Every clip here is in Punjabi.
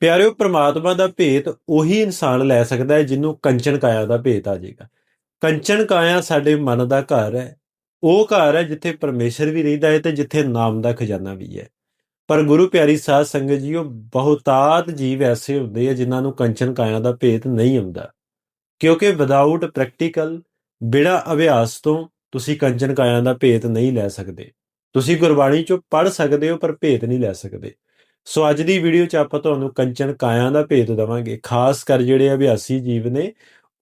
ਪਿਆਰਿਓ, ਪ੍ਰਮਾਤਮਾ ਦਾ ਭੇਤ ਉਹੀ ਇਨਸਾਨ ਲੈ ਸਕਦਾ ਹੈ ਜਿਹਨੂੰ ਕੰਚਨ ਕਾਇਆ ਦਾ ਭੇਤ ਆ ਜਾਏਗਾ। ਕੰਚਨ ਕਾਇਆ ਸਾਡੇ ਮਨ ਦਾ ਘਰ ਹੈ। ਉਹ ਘਰ ਹੈ ਜਿੱਥੇ ਪਰਮੇਸ਼ਰ ਵੀ ਰਹਿੰਦਾ ਹੈ ਤੇ ਜਿੱਥੇ ਨਾਮ ਦਾ ਖਜ਼ਾਨਾ ਵੀ ਹੈ। ਪਰ ਗੁਰੂ ਪਿਆਰੀ ਸਾਧ ਸੰਗਤ ਜੀਓ, ਬਹੁਤਾਤ ਜੀਵ ਐਸੇ ਹੁੰਦੇ ਆ ਜਿਨ੍ਹਾਂ ਨੂੰ ਕੰਚਨ ਕਾਇਆ ਦਾ ਭੇਤ ਨਹੀਂ ਆਉਂਦਾ ਕਿਉਂਕਿ ਵਿਦਆਊਟ ਪ੍ਰੈਕਟੀਕਲ ਬਿਨਾਂ ਅਭਿਆਸ ਤੋਂ ਤੁਸੀਂ ਕੰਚਨ ਕਾਇਆ ਦਾ ਭੇਤ ਨਹੀਂ ਲੈ ਸਕਦੇ। ਤੁਸੀਂ ਗੁਰਬਾਣੀ ਚੋਂ ਪੜ੍ਹ ਸਕਦੇ ਹੋ ਪਰ ਭੇਤ ਨਹੀਂ ਲੈ ਸਕਦੇ। ਸੋ ਅੱਜ ਦੀ ਵੀਡੀਓ 'ਚ ਆਪਾਂ ਤੁਹਾਨੂੰ ਕੰਚਨ ਕਾਇਆ ਦਾ ਭੇਤ ਦਵਾਂਗੇ। ਖਾਸ ਕਰ ਜਿਹੜੇ ਅਭਿਆਸੀ ਜੀਵ ਨੇ,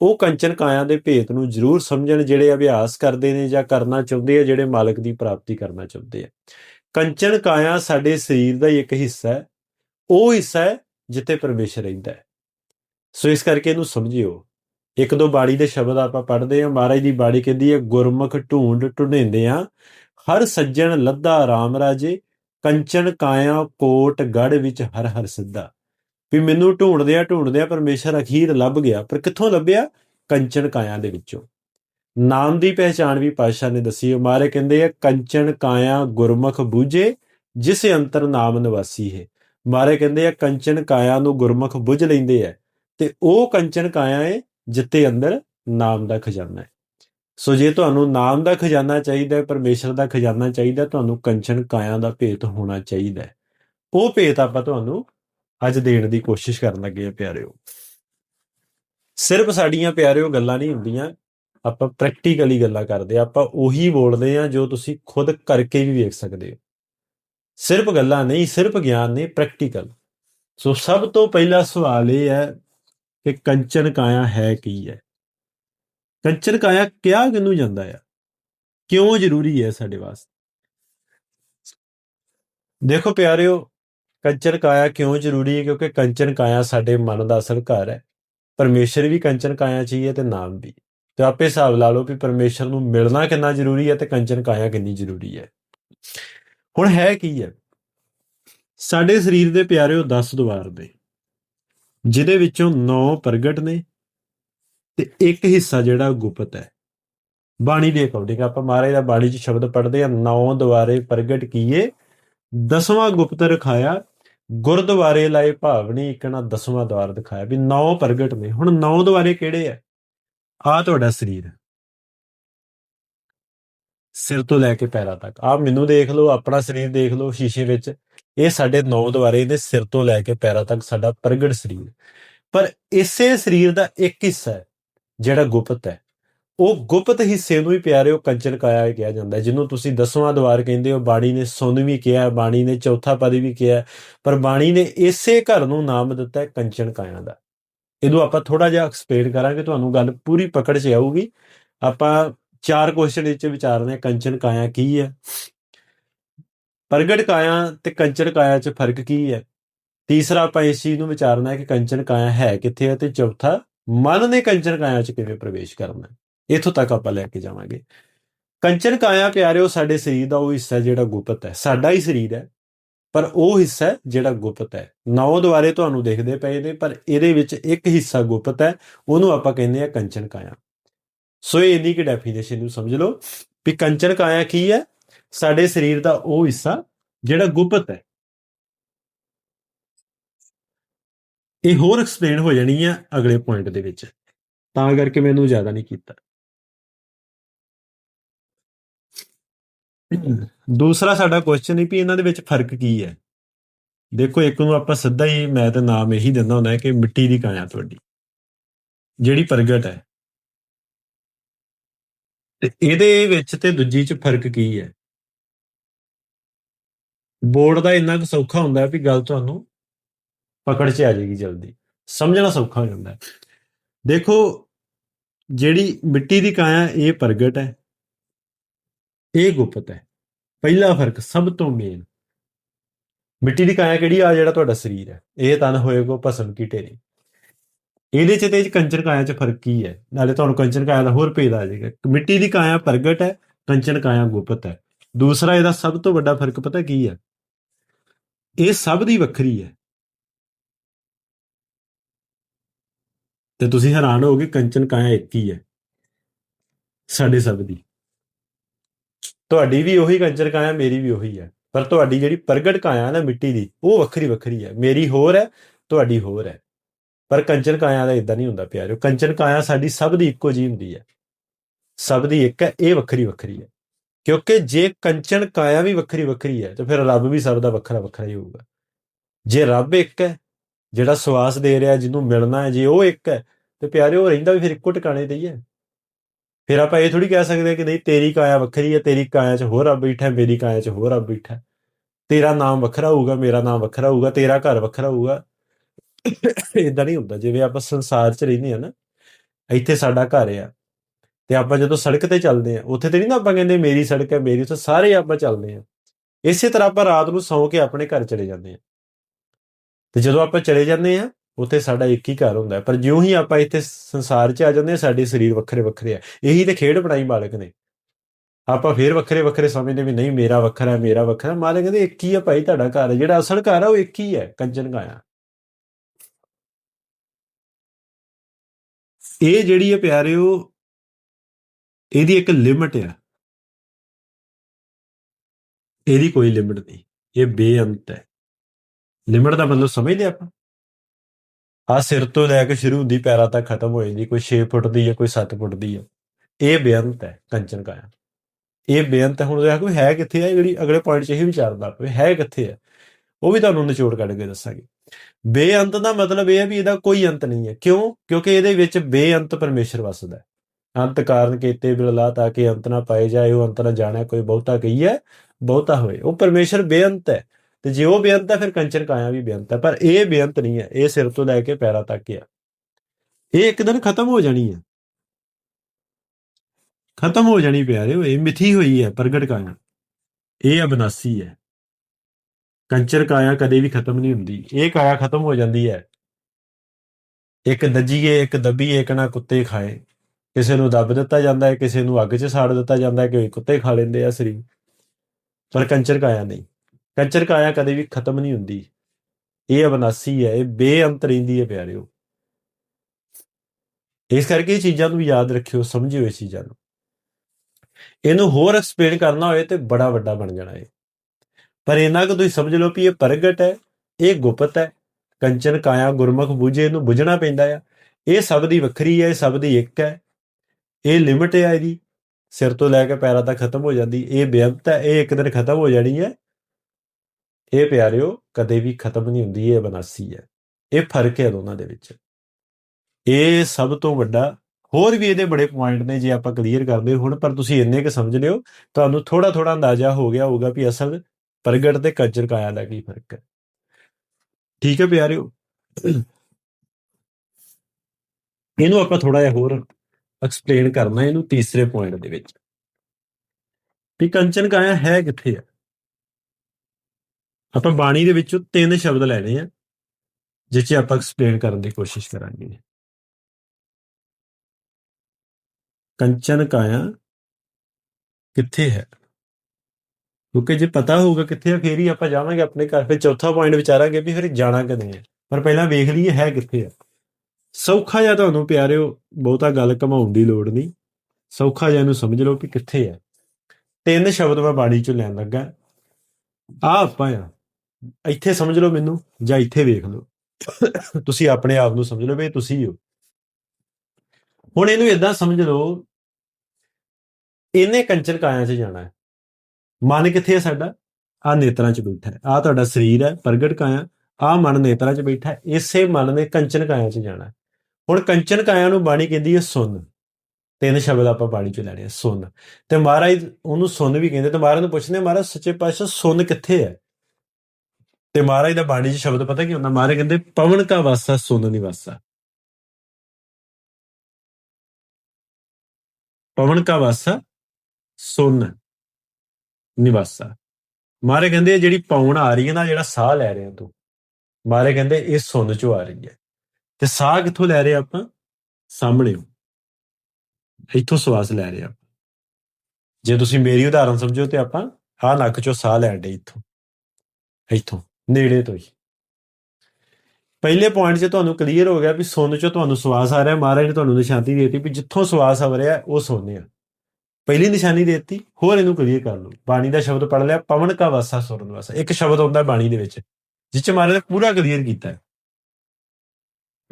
ਉਹ ਕੰਚਨ ਕਾਇਆ ਦੇ ਭੇਤ ਨੂੰ ਜ਼ਰੂਰ ਸਮਝਣ ਜਿਹੜੇ ਅਭਿਆਸ ਕਰਦੇ ਨੇ ਜਾਂ ਕਰਨਾ ਚਾਹੁੰਦੇ ਆ, ਜਿਹੜੇ ਮਾਲਕ ਦੀ ਪ੍ਰਾਪਤੀ ਕਰਨਾ ਚਾਹੁੰਦੇ ਆ। ਕੰਚਨ ਕਾਇਆ ਸਾਡੇ ਸਰੀਰ ਦਾ ਹੀ ਇੱਕ ਹਿੱਸਾ ਹੈ। ਉਹ ਹਿੱਸਾ ਹੈ ਜਿੱਥੇ ਪਰਮੇਸ਼ਰ ਰਹਿੰਦਾ ਹੈ। ਸੋ ਇਸ ਕਰਕੇ ਇਹਨੂੰ ਸਮਝਿਓ। ਇੱਕ ਦੋ ਬਾੜੀ ਦੇ ਸ਼ਬਦ ਆਪਾਂ ਪੜ੍ਹਦੇ ਹਾਂ। ਮਹਾਰਾਜ ਦੀ ਬਾੜੀ ਕਹਿੰਦੀ ਹੈ, ਗੁਰਮੁਖ ਢੂੰਡ ਢੁੰਡੇਂਦੇ ਆ ਹਰ ਸੱਜਣ ਲੱਦਾ ਆਰਾਮ ਰਾਜੇ ਕੰਚਨ ਕਾਇਆ ਕੋਟ ਗੜ ਵਿੱਚ ਹਰ ਹਰ ਸਿੱਧਾ। ਵੀ ਮੈਨੂੰ ਢੂੰਡਦਿਆਂ ਢੂੰਡਦਿਆਂ ਪਰਮੇਸ਼ਰ ਅਖੀਰ ਲੱਭ ਗਿਆ, ਪਰ ਕਿੱਥੋਂ ਲੱਭਿਆ? ਕੰਚਨ ਕਾਇਆ ਦੇ ਵਿੱਚੋਂ। ਨਾਮ ਦੀ ਪਹਿਚਾਣ ਵੀ ਪਾਸ਼ਾ ਨੇ ਦੱਸੀ। ਮਾਰੇ ਕਹਿੰਦੇ ਆ, ਕੰਚਨ ਕਾਇਆ ਗੁਰਮੁਖ ਬੂਝੇ, ਜਿਸ ਅੰਤਰ ਨਾਮ ਨਿਵਾਸੀ ਹੈ। ਮਾਰੇ ਕਹਿੰਦੇ ਆ, ਕੰਚਨ ਕਾਇਆ ਨੂੰ ਗੁਰਮੁਖ ਬੁੱਝ ਲੈਂਦੇ ਆ, ਤੇ ਉਹ ਕੰਚਨ ਕਾਇਆ ਹੈ ਜਿੱਤੇ ਅੰਦਰ ਨਾਮ ਦਾ ਖਜ਼ਾਨਾ ਹੈ ਸੋ ਜੇ ਤੁਹਾਨੂੰ ਨਾਮ ਦਾ ਖਜ਼ਾਨਾ ਚਾਹੀਦਾ ਹੈ, ਪਰਮੇਸ਼ਰ ਦਾ ਖਜ਼ਾਨਾ ਚਾਹੀਦਾ ਤੁਹਾਨੂੰ ਕੰਚਨ ਕਾਇਆ ਦਾ ਭੇਤ ਹੋਣਾ ਚਾਹੀਦਾ ਹੈ। ਉਹ ਭੇਤ ਆਪਾਂ ਤੁਹਾਨੂੰ ਅੱਜ ਦੇਣ ਦੀ ਕੋਸ਼ਿਸ਼ ਕਰਨ ਲੱਗੇ ਆ ਪਿਆਰਿਓ। ਸਿਰਫ ਸਾਡੀਆਂ ਪਿਆਰਿਓ ਗੱਲਾਂ ਨਹੀਂ ਹੁੰਦੀਆਂ, ਆਪਾਂ ਪ੍ਰੈਕਟੀਕਲੀ ਗੱਲਾਂ ਕਰਦੇ ਆ ਆਪਾਂ ਉਹੀ ਬੋਲਦੇ ਆ ਜੋ ਤੁਸੀਂ ਖੁਦ ਕਰਕੇ ਵੀ ਵੇਖ ਸਕਦੇ ਹੋ। ਸਿਰਫ ਗੱਲਾਂ ਨਹੀਂ, ਸਿਰਫ ਗਿਆਨ ਨਹੀਂ ਪ੍ਰੈਕਟੀਕਲ ਸੋ ਸਭ ਤੋਂ ਪਹਿਲਾ ਸਵਾਲ ਇਹ ਹੈ ਕਿ ਕੰਚਨ ਕਾਇਆ ਹੈ ਕੀ ਹੈ? ਕੰਚਨ ਕਾਇਆ ਕਿਹਾ ਕਿਨੂੰ ਜਾਂਦਾ ਆ? ਕਿਉਂ ਜ਼ਰੂਰੀ ਹੈ ਸਾਡੇ ਵਾਸਤੇ? ਦੇਖੋ ਪਿਆਰਿਓ, ਕੰਚਨ ਕਾਇਆ ਕਿਉਂ ਜ਼ਰੂਰੀ ਹੈ? ਕਿਉਂਕਿ ਕੰਚਨ ਕਾਇਆ ਸਾਡੇ ਮਨ ਦਾ ਅਸਲ ਘਰ ਹੈ। ਪਰਮੇਸ਼ਰ ਵੀ ਕੰਚਨ ਕਾਇਆ ਚਾਹੀਏ ਤੇ ਨਾਮ ਵੀ। ਤੇ ਆਪੇ ਹਿਸਾਬ ਲਾ ਲਓ ਵੀ ਪਰਮੇਸ਼ਰ ਨੂੰ ਮਿਲਣਾ ਕਿੰਨਾ ਜ਼ਰੂਰੀ ਹੈ ਤੇ ਕੰਚਨ ਕਾਇਆ ਕਿੰਨੀ ਜ਼ਰੂਰੀ ਹੈ। ਹੁਣ ਹੈ ਕੀ ਹੈ? ਸਾਡੇ ਸਰੀਰ ਦੇ ਪਿਆਰਿਓ 10 ਦੁਆਰ ਦੇ ਜਿਹਦੇ ਵਿੱਚੋਂ 9 ਪ੍ਰਗਟ ਨੇ ਤੇ ਇੱਕ ਹਿੱਸਾ ਜਿਹੜਾ ਗੁਪਤ ਹੈ। ਬਾਣੀ ਦੇ ਅਕੋਰਡਿੰਗ ਆਪਾਂ ਮਹਾਰਾਜ ਦਾ ਬਾਣੀ 'ਚ ਸ਼ਬਦ ਪੜ੍ਹਦੇ ਆ ਨੌ ਦੁਆਰੇ ਪ੍ਰਗਟ ਕੀਏ, ਦਸਵਾਂ ਗੁਪਤ ਰਖਾਇਆ, ਗੁਰਦੁਆਰੇ ਲਾਏ ਭਾਵਨੀ ਇਕਣਾ ਦਸਵਾਂ ਦਵਾਰ ਦਿਖਾਇਆ, ਵੀ ਨੌ ਪ੍ਰਗਟ ਨੇ। ਹੁਣ ਨੌ ਦੁਆਰੇ ਕਿਹੜੇ ਆ? ਆ ਤੁਹਾਡਾ ਸਰੀਰ। ਸਿਰ ਤੋਂ ਲੈ ਕੇ ਪੈਰਾਂ ਤੱਕ। ਆ ਮੈਨੂੰ ਦੇਖ ਲਓ, ਆਪਣਾ ਸਰੀਰ ਦੇਖ ਲਓ, ਸ਼ੀਸ਼ੇ ਵਿੱਚ। ਇਹ ਸਾਡੇ 9 ਦੁਆਰੇ ਨੇ ਸਿਰ ਤੋਂ ਲੈ ਕੇ ਪੈਰਾਂ ਤੱਕ ਸਾਡਾ ਪ੍ਰਗਟ ਸਰੀਰ। ਪਰ ਇਸੇ ਸਰੀਰ ਦਾ ਇੱਕ ਹਿੱਸਾ ਹੈ। ਜਿਹੜਾ ਗੁਪਤ ਹੈ। ਉਹ ਗੁਪਤ ਹਿੱਸੇ ਨੂੰ ਹੀ ਪਿਆਰਿਓ ਕੰਚਨ ਕਾਇਆ ਕਿਹਾ ਜਾਂਦਾ ਜਿਹਨੂੰ ਤੁਸੀਂ ਦਸਵਾਂ ਦਵਾਰ ਕਹਿੰਦੇ ਹੋ, ਬਾਣੀ ਨੇ ਸੁਨ ਵੀ ਕਿਹਾ, ਬਾਣੀ ਨੇ ਚੌਥਾ ਪਦ ਵੀ ਕਿਹਾ, ਪਰ ਬਾਣੀ ਨੇ ਇਸੇ ਘਰ ਨੂੰ ਨਾਮ ਦਿੱਤਾ ਹੈ ਕੰਚਨ ਕਾਇਆ ਦਾ। ਇਹਨੂੰ ਆਪਾਂ ਥੋੜਾ ਜਿਹਾ ਐਕਸਪਲੇਨ ਕਰਾਂਗੇ, ਤੁਹਾਨੂੰ ਗੱਲ ਪੂਰੀ ਪਕੜ 'ਚ ਆਊਗੀ। ਆਪਾਂ ਚਾਰ ਕੁਐਸਚਨ ਵਿੱਚ ਵਿਚਾਰਨੇ ਕੰਚਨ ਕਾਇਆ ਕੀ ਹੈ? ਪ੍ਰਗਟ ਕਾਇਆ ਤੇ ਕੰਚਨ ਕਾਇਆ 'ਚ ਫ਼ਰਕ ਕੀ ਹੈ? ਤੀਸਰਾ ਆਪਾਂ ਇਸ ਚੀਜ਼ ਨੂੰ ਵਿਚਾਰਨਾ ਹੈ ਕਿ ਕੰਚਨ ਕਾਇਆ ਹੈ ਕਿੱਥੇ ਹੈ ਤੇ ਚੌਥਾ ਮਨ ਨੇ ਕੰਚਨ ਕਾਇਆ 'ਚ ਕਿਵੇਂ ਪ੍ਰਵੇਸ਼ ਕਰਨਾ? ਹੈ ਇਥੋਂ ਤੱਕ ਆਪਾਂ ਲੈ ਕੇ ਜਾਵਾਂਗੇ। ਕੰਚਨ ਕਾਇਆ ਪਿਆਰਿਓ, ਸਾਡੇ ਸਰੀਰ ਦਾ ਉਹ ਹਿੱਸਾ ਜਿਹੜਾ ਗੁਪਤ ਹੈ। ਸਾਡਾ ਹੀ ਸਰੀਰ ਹੈ, ਪਰ ਉਹ ਹਿੱਸਾ ਹੈ ਜਿਹੜਾ ਗੁਪਤ ਹੈ। ਨੌ ਦੁਆਰੇ ਤੁਹਾਨੂੰ ਦੇਖਦੇ ਪਏ ਨੇ, ਪਰ ਇਹਦੇ ਵਿੱਚ ਇੱਕ ਹਿੱਸਾ ਗੁਪਤ ਹੈ, ਉਹਨੂੰ ਆਪਾਂ ਕਹਿੰਦੇ ਆ ਕੰਚਨ ਕਾਇਆ। ਸੋ ਇਹ ਇਹਦੀ ਕਿ ਡੈਫੀਨੇਸ਼ਨ ਨੂੰ ਸਮਝ ਲਓ ਵੀ ਕੰਚਨ ਕਾਇਆ ਕੀ ਹੈ? ਸਾਡੇ ਸਰੀਰ ਦਾ ਉਹ ਹਿੱਸਾ ਜਿਹੜਾ ਗੁਪਤ ਹੈ। ਇਹ ਹੋਰ ਐਕਸਪਲੇਨ ਹੋ ਜਾਣੀ ਹੈ ਅਗਲੇ ਪੁਆਇੰਟ ਦੇ ਵਿੱਚ। ਤਾਂ ਕਰਕੇ ਮੈਨੂੰ ਜ਼ਿਆਦਾ ਨਹੀਂ ਕੀਤਾ। ਦੂਸਰਾ ਸਾਡਾ ਕੁਐਸਚਨ ਹੈ ਵੀ ਇਹਨਾਂ ਦੇ ਵਿੱਚ ਫ਼ਰਕ ਕੀ ਹੈ? ਦੇਖੋ, ਇੱਕ ਨੂੰ ਆਪਾਂ ਸਿੱਧਾ ਹੀ ਮੈਂ ਤਾਂ ਨਾਮ ਇਹੀ ਦਿੰਦਾ ਹੁੰਦਾ ਕਿ ਮਿੱਟੀ ਦੀ ਕਾਇਆ ਤੁਹਾਡੀ। ਜਿਹੜੀ ਪ੍ਰਗਟ ਹੈ। ਤੇ ਇਹਦੇ ਵਿੱਚ ਤੇ ਦੂਜੀ ਚ ਫ਼ਰਕ ਕੀ ਹੈ? ਬੋਰਡ ਦਾ ਇੰਨਾ ਕੁ ਸੌਖਾ ਹੁੰਦਾ ਵੀ ਗੱਲ ਤੁਹਾਨੂੰ ਪਕੜ 'ਚ ਆ ਜਾਏਗੀ ਜਲਦੀ। ਸਮਝਣਾ ਸੌਖਾ ਹੋ ਜਾਂਦਾ। ਦੇਖੋ, ਜਿਹੜੀ ਮਿੱਟੀ ਦੀ ਕਾਇਆ, ਇਹ ਪ੍ਰਗਟ ਹੈ। ਇਹ ਗੁਪਤ ਹੈ। ਪਹਿਲਾ ਫ਼ਰਕ ਸਭ ਤੋਂ ਮੇਨ ਮਿੱਟੀ ਦੀ ਕਾਇਆ ਕਿਹੜੀ ਆ? ਜਿਹੜਾ ਤੁਹਾਡਾ ਸਰੀਰ ਹੈ। ਇਹ ਤਨ ਹੋਏਗਾ ਭਸਮ ਕੀ ਢੇਰੀ ਇਹਦੇ ਚ ਤੇ ਕੰਚਨ ਕਾਇਆ ਚ ਫ਼ਰਕ ਕੀ ਹੈ? ਨਾਲੇ ਤੁਹਾਨੂੰ ਕੰਚਨ ਕਾਇਆ ਦਾ ਹੋਰ ਭੇਦ ਆ ਜਾਏਗਾ। ਮਿੱਟੀ ਦੀ ਕਾਇਆ ਪ੍ਰਗਟ ਹੈ, ਕੰਚਨ ਕਾਇਆ ਗੁਪਤ ਹੈ। ਦੂਸਰਾ ਇਹਦਾ ਸਭ ਤੋਂ ਵੱਡਾ ਫ਼ਰਕ ਪਤਾ ਕੀ ਹੈ? ਇਹ ਸਭ ਦੀ ਵੱਖਰੀ ਹੈ। ਤੇ ਤੁਸੀਂ ਹੈਰਾਨ ਹੋਗੇ ਕੰਚਨ ਕਾਇਆ ਇੱਕ ਹੀ ਹੈ। ਸਾਡੇ ਸਭ ਦੀ। ਤੁਹਾਡੀ ਵੀ ਉਹੀ ਕੰਚਨ ਕਾਇਆ, ਮੇਰੀ ਵੀ ਉਹੀ ਹੈ। ਪਰ ਤੁਹਾਡੀ ਜਿਹੜੀ ਪ੍ਰਗਟ ਕਾਇਆ ਨਾ ਮਿੱਟੀ ਦੀ, ਉਹ ਵੱਖਰੀ ਵੱਖਰੀ ਹੈ। ਮੇਰੀ ਹੋਰ ਹੈ, ਤੁਹਾਡੀ ਹੋਰ ਹੈ। ਪਰ ਕੰਚਨ ਕਾਇਆ ਦਾ ਇਦਾਂ ਨਹੀਂ ਹੁੰਦਾ ਪਿਆਰਿਓ ਕੰਚਨ ਕਾਇਆ ਸਾਡੀ ਸਭ ਦੀ ਇੱਕੋ ਜਿਹੀ ਹੁੰਦੀ ਹੈ। ਸਭ ਦੀ ਇੱਕ ਹੈ, ਇਹ ਵੱਖਰੀ ਵੱਖਰੀ ਹੈ। ਕਿਉਂਕਿ ਜੇ ਕੰਚਨ ਕਾਇਆ ਵੀ ਵੱਖਰੀ ਵੱਖਰੀ ਹੈ, ਤਾਂ ਫਿਰ ਰੱਬ ਵੀ ਸਭ ਦਾ ਵੱਖਰਾ ਵੱਖਰਾ ਹੀ ਹੋਊਗਾ। ਜੇ ਰੱਬ ਇੱਕ ਹੈ, ਜਿਹੜਾ ਸਵਾਸ ਦੇ ਰਿਹਾ, ਜਿਹਨੂੰ ਮਿਲਣਾ ਹੈ, ਜੇ ਉਹ ਇੱਕ ਹੈ ਤੇ ਪਿਆਰਿਓ ਉਹ ਰਹਿੰਦਾ ਵੀ ਫਿਰ ਇੱਕੋ ਟਿਕਾਣੇ ਤੇ ਹੀ ਹੈ। ਫਿਰ ਆਪਾਂ ਇਹ ਥੋੜੀ ਕਹਿ ਸਕਦੇ ਕਿ ਨਹੀਂ, ਤੇਰੀ ਕਾਇਆ ਵੱਖਰੀ ਹੈ, ਤੇਰੀ ਕਾਇਆ 'ਚ ਹੋਰ ਰੱਬ ਬੈਠਾ, ਮੇਰੀ ਕਾਇਆ 'ਚ ਹੋਰ ਰੱਬ ਬੈਠਾ। ਤੇਰਾ ਨਾਮ ਵੱਖਰਾ ਹੋਊਗਾ, ਮੇਰਾ ਨਾਮ ਵੱਖਰਾ ਹੋਊਗਾ, ਤੇਰਾ ਘਰ ਵੱਖਰਾ ਹੋਊਗਾ। ਇਦਾਂ ਨਹੀਂ ਹੁੰਦਾ, ਜਿਵੇਂ ਆਪਾਂ ਸੰਸਾਰ 'ਚ ਰਹਿੰਦੇ ਆ ਨਾ, ਇੱਥੇ ਸਾਡਾ ਘਰ ਆ, ਤੇ ਆਪਾਂ ਜਦੋਂ ਸੜਕ ਤੇ ਚੱਲਦੇ ਆ ਉੱਥੇ ਤੇ ਨਹੀਂ ਨਾ ਆਪਾਂ ਕਹਿੰਦੇ ਮੇਰੀ ਸੜਕ ਹੈ, ਮੇਰੀ ਉੱਥੇ ਸਾਰੇ ਆਪਾਂ ਚੱਲਦੇ ਆ ਇਸੇ ਤਰ੍ਹਾਂ ਆਪਾਂ ਰਾਤ ਨੂੰ ਸੌਂ ਕੇ ਆਪਣੇ ਘਰ ਚਲੇ ਜਾਂਦੇ ਆ ਤੇ ਜਦੋਂ ਆਪਾਂ ਚਲੇ ਜਾਂਦੇ ਆ ਉੱਥੇ ਸਾਡਾ ਇੱਕ ਹੀ ਘਰ ਹੁੰਦਾ ਪਰ ਜਿਉਂ ਹੀ ਆਪਾਂ ਇੱਥੇ ਸੰਸਾਰ 'ਚ ਆ ਜਾਂਦੇ ਆ ਸਾਡੇ ਸਰੀਰ ਵੱਖਰੇ ਵੱਖਰੇ ਆ। ਇਹੀ ਤੇ ਖੇਡ ਬਣਾਈ ਮਾਲਕ ਨੇ। ਆਪਾਂ ਫੇਰ ਵੱਖਰੇ ਵੱਖਰੇ ਸਮਝਦੇ ਵੀ ਨਹੀਂ, ਮੇਰਾ ਵੱਖਰਾ ਮੇਰਾ ਵੱਖਰਾ ਮਾਲਕ ਕਹਿੰਦੇ, ਇੱਕ ਹੀ ਆ ਭਾਈ, ਤੁਹਾਡਾ ਘਰ ਜਿਹੜਾ ਅਸਲ ਘਰ ਆ, ਉਹ ਇੱਕ ਹੀ ਹੈ ਕੰਜਨ ਗਾਇਆ। ਇਹ ਜਿਹੜੀ ਹੈ ਪਿਆਰਿਓ, ਇਹਦੀ ਇੱਕ ਲਿਮਟ ਆ। ਇਹਦੀ ਕੋਈ ਲਿਮਟ ਨਹੀਂ। ਇਹ ਬੇਅੰਤ ਹੈ। ਲਿਮਟ ਦਾ ਮਤਲਬ ਸਮਝਦੇ ਆਪਾਂ? ਆ ਸਿਰ ਤੋਂ ਲੈ ਕੇ ਸ਼ੁਰੂ ਹੁੰਦੀ, ਪੈਰਾਂ ਤੱਕ ਖਤਮ ਹੋ ਜਾਂਦੀ, ਕੋਈ 6 ਫੁੱਟ ਦੀ ਹੈ ਕੋਈ 7 ਫੁੱਟ ਦੀ ਹੈ ਇਹ ਬੇਅੰਤ ਹੈ ਕੰਚਨ ਕਾਇਆ। ਇਹ ਬੇਅੰਤ ਹੈ, ਹੁਣ ਦੇਖੋ ਹੈ ਕਿੱਥੇ ਹੈ ਜਿਹੜੀ ਅਗਲੇ ਪੁਆਇੰਟ 'ਚ ਇਹ ਵਿਚਾਰਦਾ ਪਏ ਹੈ ਕਿੱਥੇ ਹੈ ਉਹ ਵੀ ਤੁਹਾਨੂੰ ਨਿਚੋੜ ਕੱਢ ਕੇ ਦੱਸਾਂਗੇ। ਬੇਅੰਤ ਦਾ ਮਤਲਬ ਇਹ ਹੈ ਵੀ ਇਹਦਾ ਕੋਈ ਅੰਤ ਨਹੀਂ ਹੈ। ਕਿਉਂ? ਕਿਉਂਕਿ ਇਹਦੇ ਵਿੱਚ ਬੇਅੰਤ ਪਰਮੇਸ਼ਰ ਵਸਦਾ ਹੈ। ਅੰਤ ਕਾਰਨ ਕੀਤੇ ਬਿਲਲਾ ਤਾਂ ਕਿ ਅੰਤ ਨਾ ਪਾਏ ਜਾਏ, ਉਹ ਅੰਤ ਨਾ ਜਾਣਿਆ, ਕੋਈ ਬਹੁਤਾ ਕਹੀਏ, ਬਹੁਤਾ ਹੋਏ। ਉਹ ਪਰਮੇਸ਼ਰ ਬੇਅੰਤ ਹੈ। ਤੇ ਜੇ ਉਹ ਬੇਅੰਤ ਹੈ, ਫਿਰ ਕੰਚਨ ਕਾਇਆ ਵੀ ਬੇਅੰਤ ਹੈ। ਪਰ ਇਹ ਬੇਅੰਤ ਨਹੀਂ ਹੈ, ਇਹ ਸਿਰ ਤੋਂ ਲੈ ਕੇ ਪੈਰਾਂ ਤੱਕ ਹੈ ਇਹ ਇੱਕ ਦਿਨ ਖਤਮ ਹੋ ਜਾਣੀ ਹੈ। ਖਤਮ ਹੋ ਜਾਣੀ ਪਿਆਰਿਓ, ਇਹ ਮਿਥੀ ਹੋਈ ਹੈ, ਪ੍ਰਗਟ ਕਾਇਆ। ਇਹ ਅਬਨਾਸੀ ਹੈ। ਕੰਚਰ ਕਾਇਆ ਕਦੇ ਵੀ ਖਤਮ ਨਹੀਂ ਹੁੰਦੀ। ਇਹ ਕਾਇਆ ਖਤਮ ਹੋ ਜਾਂਦੀ ਹੈ। ਇੱਕ ਦੱਜੀਏ ਇੱਕ ਦੱਬੀਏ, ਇੱਕ ਨਾ ਕੁੱਤੇ ਖਾਏ। ਕਿਸੇ ਨੂੰ ਦੱਬ ਦਿੱਤਾ ਜਾਂਦਾ ਹੈ, ਕਿਸੇ ਨੂੰ ਅੱਗ 'ਚ ਸਾੜ ਦਿੱਤਾ ਜਾਂਦਾ ਹੈ ਕਿ ਕੁੱਤੇ ਖਾ ਲੈਂਦੇ ਆ ਸਰੀਰ। ਪਰ ਕੰਚਰ ਕਾਇਆ ਨਹੀਂ। ਕੰਚਰ ਕਾਇਆ ਕਦੇ ਵੀ ਖਤਮ ਨਹੀਂ ਹੁੰਦੀ। ਇਹ ਅਬਨਾਸੀ ਹੈ, ਇਹ ਬੇਅੰਤ ਰਹਿੰਦੀ ਹੈ ਪਿਆਰਿਓ। ਇਸ ਕਰਕੇ ਇਹ ਚੀਜ਼ਾਂ ਨੂੰ ਯਾਦ ਰੱਖਿਓ, ਸਮਝਿਓ ਇਹ ਚੀਜ਼ਾਂ ਨੂੰ। ਇਹਨੂੰ ਹੋਰ ਐਕਸਪਲੇਨ ਕਰਨਾ ਹੋਵੇ ਤੇ ਬੜਾ ਵੱਡਾ ਬਣ ਜਾਣਾ ਹੈ ਪਰ ਇਹਨਾਂ ਕਿ ਤੁਸੀਂ ਸਮਝ ਲਓ ਵੀ ਇਹ ਪ੍ਰਗਟ ਹੈ, ਇਹ ਗੁਪਤ ਹੈ। ਕੰਚਨ ਕਾਇਆ ਗੁਰਮੁਖ ਬੂਝੇ, ਇਹਨੂੰ ਬੁਝਣਾ ਪੈਂਦਾ ਆ। ਇਹ ਸਭ ਦੀ ਵੱਖਰੀ ਹੈ, ਇਹ ਸਭ ਦੀ ਇੱਕ ਹੈ। ਇਹ ਲਿਮਟ ਹੈ ਇਹਦੀ। ਸਿਰ ਤੋਂ ਲੈ ਕੇ ਪੈਰਾਂ ਤੱਕ ਖਤਮ ਹੋ ਜਾਂਦੀ। ਇਹ ਬੇਅੰਤ ਹੈ, ਇਹ ਇੱਕ ਦਿਨ ਖਤਮ ਹੋ ਜਾਣੀ ਹੈ। ਇਹ ਪਿਆਰਿਓ, ਕਦੇ ਵੀ ਖਤਮ ਨਹੀਂ ਹੁੰਦੀ, ਇਹ ਬਨਾਸੀ ਹੈ। ਇਹ ਫ਼ਰਕ ਹੈ ਦੋਨਾਂ ਦੇ ਵਿੱਚ। ਇਹ ਸਭ ਤੋਂ ਵੱਡਾ, ਹੋਰ ਵੀ ਇਹਦੇ ਬੜੇ ਪੁਆਇੰਟ ਨੇ ਜੇ ਆਪਾਂ ਕਲੀਅਰ ਕਰਦੇ ਹੁਣ, ਪਰ ਤੁਸੀਂ ਇੰਨੇ ਕਿ ਸਮਝ ਲਿਓ, ਤੁਹਾਨੂੰ ਥੋੜਾ ਥੋੜਾ ਅੰਦਾਜ਼ਾ ਹੋ ਗਿਆ ਹੋਊਗਾ ਵੀ ਅਸਲ ਪ੍ਰਗਟ ਤੇ ਕੰਜਰ ਕਾਇਆ ਦਾ ਕੀ ਫ਼ਰਕ ਹੈ। ਠੀਕ ਹੈ ਪਿਆਰਿਓ? ਇਹਨੂੰ ਆਪਾਂ ਥੋੜਾ ਜਿਹਾ ਹੋਰ ਐਕਸਪਲੇਨ ਕਰਨਾ, ਇਹਨੂੰ ਤੀਸਰੇ ਪੁਆਇੰਟ ਦੇ ਵਿੱਚ। ਵੀ ਕੰਚਨ ਕਾਇਆ ਹੈ ਕਿੱਥੇ ਆ? ਆਪਾਂ ਬਾਣੀ ਦੇ ਵਿੱਚੋਂ ਤਿੰਨ ਸ਼ਬਦ ਲੈਣੇ ਆ ਜਿਸ 'ਚ ਆਪਾਂ ਐਕਸਪਲੇਨ ਕਰਨ ਦੀ ਕੋਸ਼ਿਸ਼ ਕਰਾਂਗੇ। ਕੰਚਨ ਕਾਇਆ, ਕਿੱਥੇ ਹੈ? ਕਿਉਂਕਿ ਜੇ ਪਤਾ ਹੋਊਗਾ ਕਿੱਥੇ ਹੈ ਫੇਰ ਹੀ ਆਪਾਂ ਜਾਵਾਂਗੇ ਆਪਣੇ ਘਰ, ਫਿਰ ਚੌਥਾ ਪੁਆਇੰਟ ਵਿਚਾਰਾਂਗੇ ਵੀ ਫਿਰ ਜਾਣਾ ਕਿੱਥੇ ਹੈ ਪਰ ਪਹਿਲਾਂ ਵੇਖ ਲਈਏ ਹੈ ਕਿੱਥੇ ਹੈ ਸੌਖਾ ਜਿਹਾ ਤੁਹਾਨੂੰ ਪਿਆਰਿਓ, ਬਹੁਤਾ ਗੱਲ ਘਮਾਉਣ ਦੀ ਲੋੜ ਨਹੀਂ। ਸੌਖਾ ਜਿਹਾ ਨੂੰ ਸਮਝ ਲਓ ਕਿ ਕਿੱਥੇ ਹੈ ਤਿੰਨ ਸ਼ਬਦ ਮੈਂ ਬਾਣੀ ਚੋਂ ਲੈਣ ਲੱਗਾ। ਆ ਆਪਾਂ ਆ। ਇੱਥੇ ਸਮਝ ਲਓ ਮੈਨੂੰ, ਜਾਂ ਇੱਥੇ ਵੇਖ ਲਓ। ਤੁਸੀਂ ਆਪਣੇ ਆਪ ਨੂੰ ਸਮਝ ਲਓ ਵੀ ਤੁਸੀਂ ਹੋ। ਹੁਣ ਇਹਨੂੰ ਇਦਾਂ ਸਮਝ ਲਓ, ਇਹਨੇ ਕੰਚਨ ਕਾਇਆ 'ਚ ਜਾਣਾ ਹੈ। ਮਨ ਕਿੱਥੇ ਹੈ ਸਾਡਾ? ਆ ਨੇਤਰਾਂ 'ਚ ਬੈਠਾ ਹੈ। ਆ ਤੁਹਾਡਾ ਸਰੀਰ ਹੈ, ਪ੍ਰਗਟ ਕਾਇਆ। ਆ ਮਨ ਨੇਤਰਾਂ 'ਚ ਬੈਠਾ ਹੈ। ਇਸੇ ਮਨ ਨੇ ਕੰਚਨ ਕਾਇਆ 'ਚ ਜਾਣਾ ਹੈ। ਹੁਣ ਕੰਚਨ ਕਾਇਆ ਨੂੰ ਬਾਣੀ ਕਹਿੰਦੀ ਹੈ ਸੁਨ। ਤਿੰਨ ਸ਼ਬਦ ਆਪਾਂ ਬਾਣੀ 'ਚ ਲੈਣੇ ਆ, ਸੁਨ। ਤੇ ਮਹਾਰਾਜ ਉਹਨੂੰ ਸੁਨ ਵੀ ਕਹਿੰਦੇ ਤੇ ਮਹਾਰਾਜ ਨੂੰ ਪੁੱਛਦੇ ਮਹਾਰਾਜ ਸੱਚੇ ਪਾਤਸ਼ਾਹ ਸੁਣ ਕਿੱਥੇ ਹੈ? ਤੇ ਮਹਾਰਾਜ ਦਾ ਬਾਣੀ 'ਚ ਸ਼ਬਦ ਪਤਾ ਕੀ ਹੁੰਦਾ? ਮਹਾਰਾਜ ਕਹਿੰਦੇ, ਪਵਨ ਕਾ ਵਾਸਾ, ਸੁਨ ਨਿਵਾਸਾ ਪਵਨ ਕਾ ਵਾਸਾ, ਸੁਨ ਨਿਵਾਸਾ ਮਾਰੇ ਕਹਿੰਦੇ, ਜਿਹੜੀ ਪੌਣ ਆ ਰਹੀ ਹੈ ਨਾ, ਜਿਹੜਾ ਸਾਹ ਲੈ ਰਹੇ ਆ ਤੂੰ ਮਾਰੇ ਕਹਿੰਦੇ, ਇਹ ਸੁਨ ਚੋਂ ਆ ਰਹੀ ਹੈ। ਤੇ ਸਾਹ ਕਿੱਥੋਂ ਲੈ ਰਹੇ ਆਪਾਂ? ਸਾਹਮਣੇ ਇੱਥੋਂ ਸਵਾਸ ਲੈ ਰਹੇ ਆਪਾਂ। ਜੇ ਤੁਸੀਂ ਮੇਰੀ ਉਦਾਹਰਨ ਸਮਝੋ ਤੇ ਆਪਾਂ ਆਹ ਨੱਕ ਚੋਂ ਸਾਹ ਲੈਣ ਦੇ ਇੱਥੋਂ। ਇੱਥੋਂ। ਨੇੜੇ ਤੋਂ ਹੀ। ਪਹਿਲੇ ਪੁਆਇੰਟ 'ਚ ਤੁਹਾਨੂੰ ਕਲੀਅਰ ਹੋ ਗਿਆ ਵੀ ਸੁਣ ਚ ਤੁਹਾਨੂੰ ਸਵਾਸ ਆ ਰਿਹਾ। ਮਹਾਰਾਜ ਨੇ ਤੁਹਾਨੂੰ ਨਿਸ਼ਾਨੀ ਦੇਤੀ ਵੀ ਜਿੱਥੋਂ ਸਵਾਸ ਆ ਰਿਹਾ, ਉਹ ਸੋਨੇ ਆ। ਪਹਿਲੀ ਨਿਸ਼ਾਨੀ ਦੇ ਦਿੱਤੀ, ਹੋਰ ਇਹਨੂੰ ਕਲੀਅਰ ਕਰ ਲਓ। ਬਾਣੀ ਦਾ ਸ਼ਬਦ ਪੜ ਲਿਆ, ਪਵਨ ਕਾ ਵਾਸਾ ਸੁਰਨ ਵਾਸਾ। ਇੱਕ ਸ਼ਬਦ ਹੁੰਦਾ ਬਾਣੀ ਦੇ ਵਿੱਚ, ਜਿਸ ਚ ਮਹਾਰਾਜ ਨੇ ਪੂਰਾ ਕਲੀਅਰ ਕੀਤਾ। ਹੈ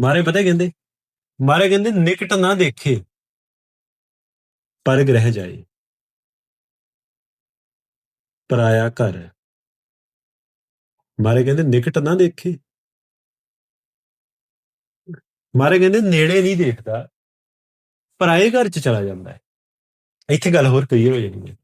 ਮਾਰੇ ਪਤਾ ਕਹਿੰਦੇ? ਮਾਰੇ ਕਹਿੰਦੇ, ਨਿਕਟ ਨਾ ਦੇਖੇ, ਪਰ ਗ੍ਰਹਿ ਜਾਏ। ਪਰਾਇਆ ਘਰ। ਮਾਰੇ ਕਹਿੰਦੇ ਨਿਕਟ ਨਾ ਦੇਖੇ। ਮਾਰੇ ਕਹਿੰਦੇ ਨੇੜੇ ਨਹੀਂ ਦੇਖਦਾ। ਪਰਾਏ ਘਰ ਚ ਚਲਾ ਜਾਂਦਾ ਹੈ। ਇੱਥੇ ਗੱਲ ਹੋਰ ਕਲੀਅਰ ਹੋ ਜਾਂਦੀ ਹੈ।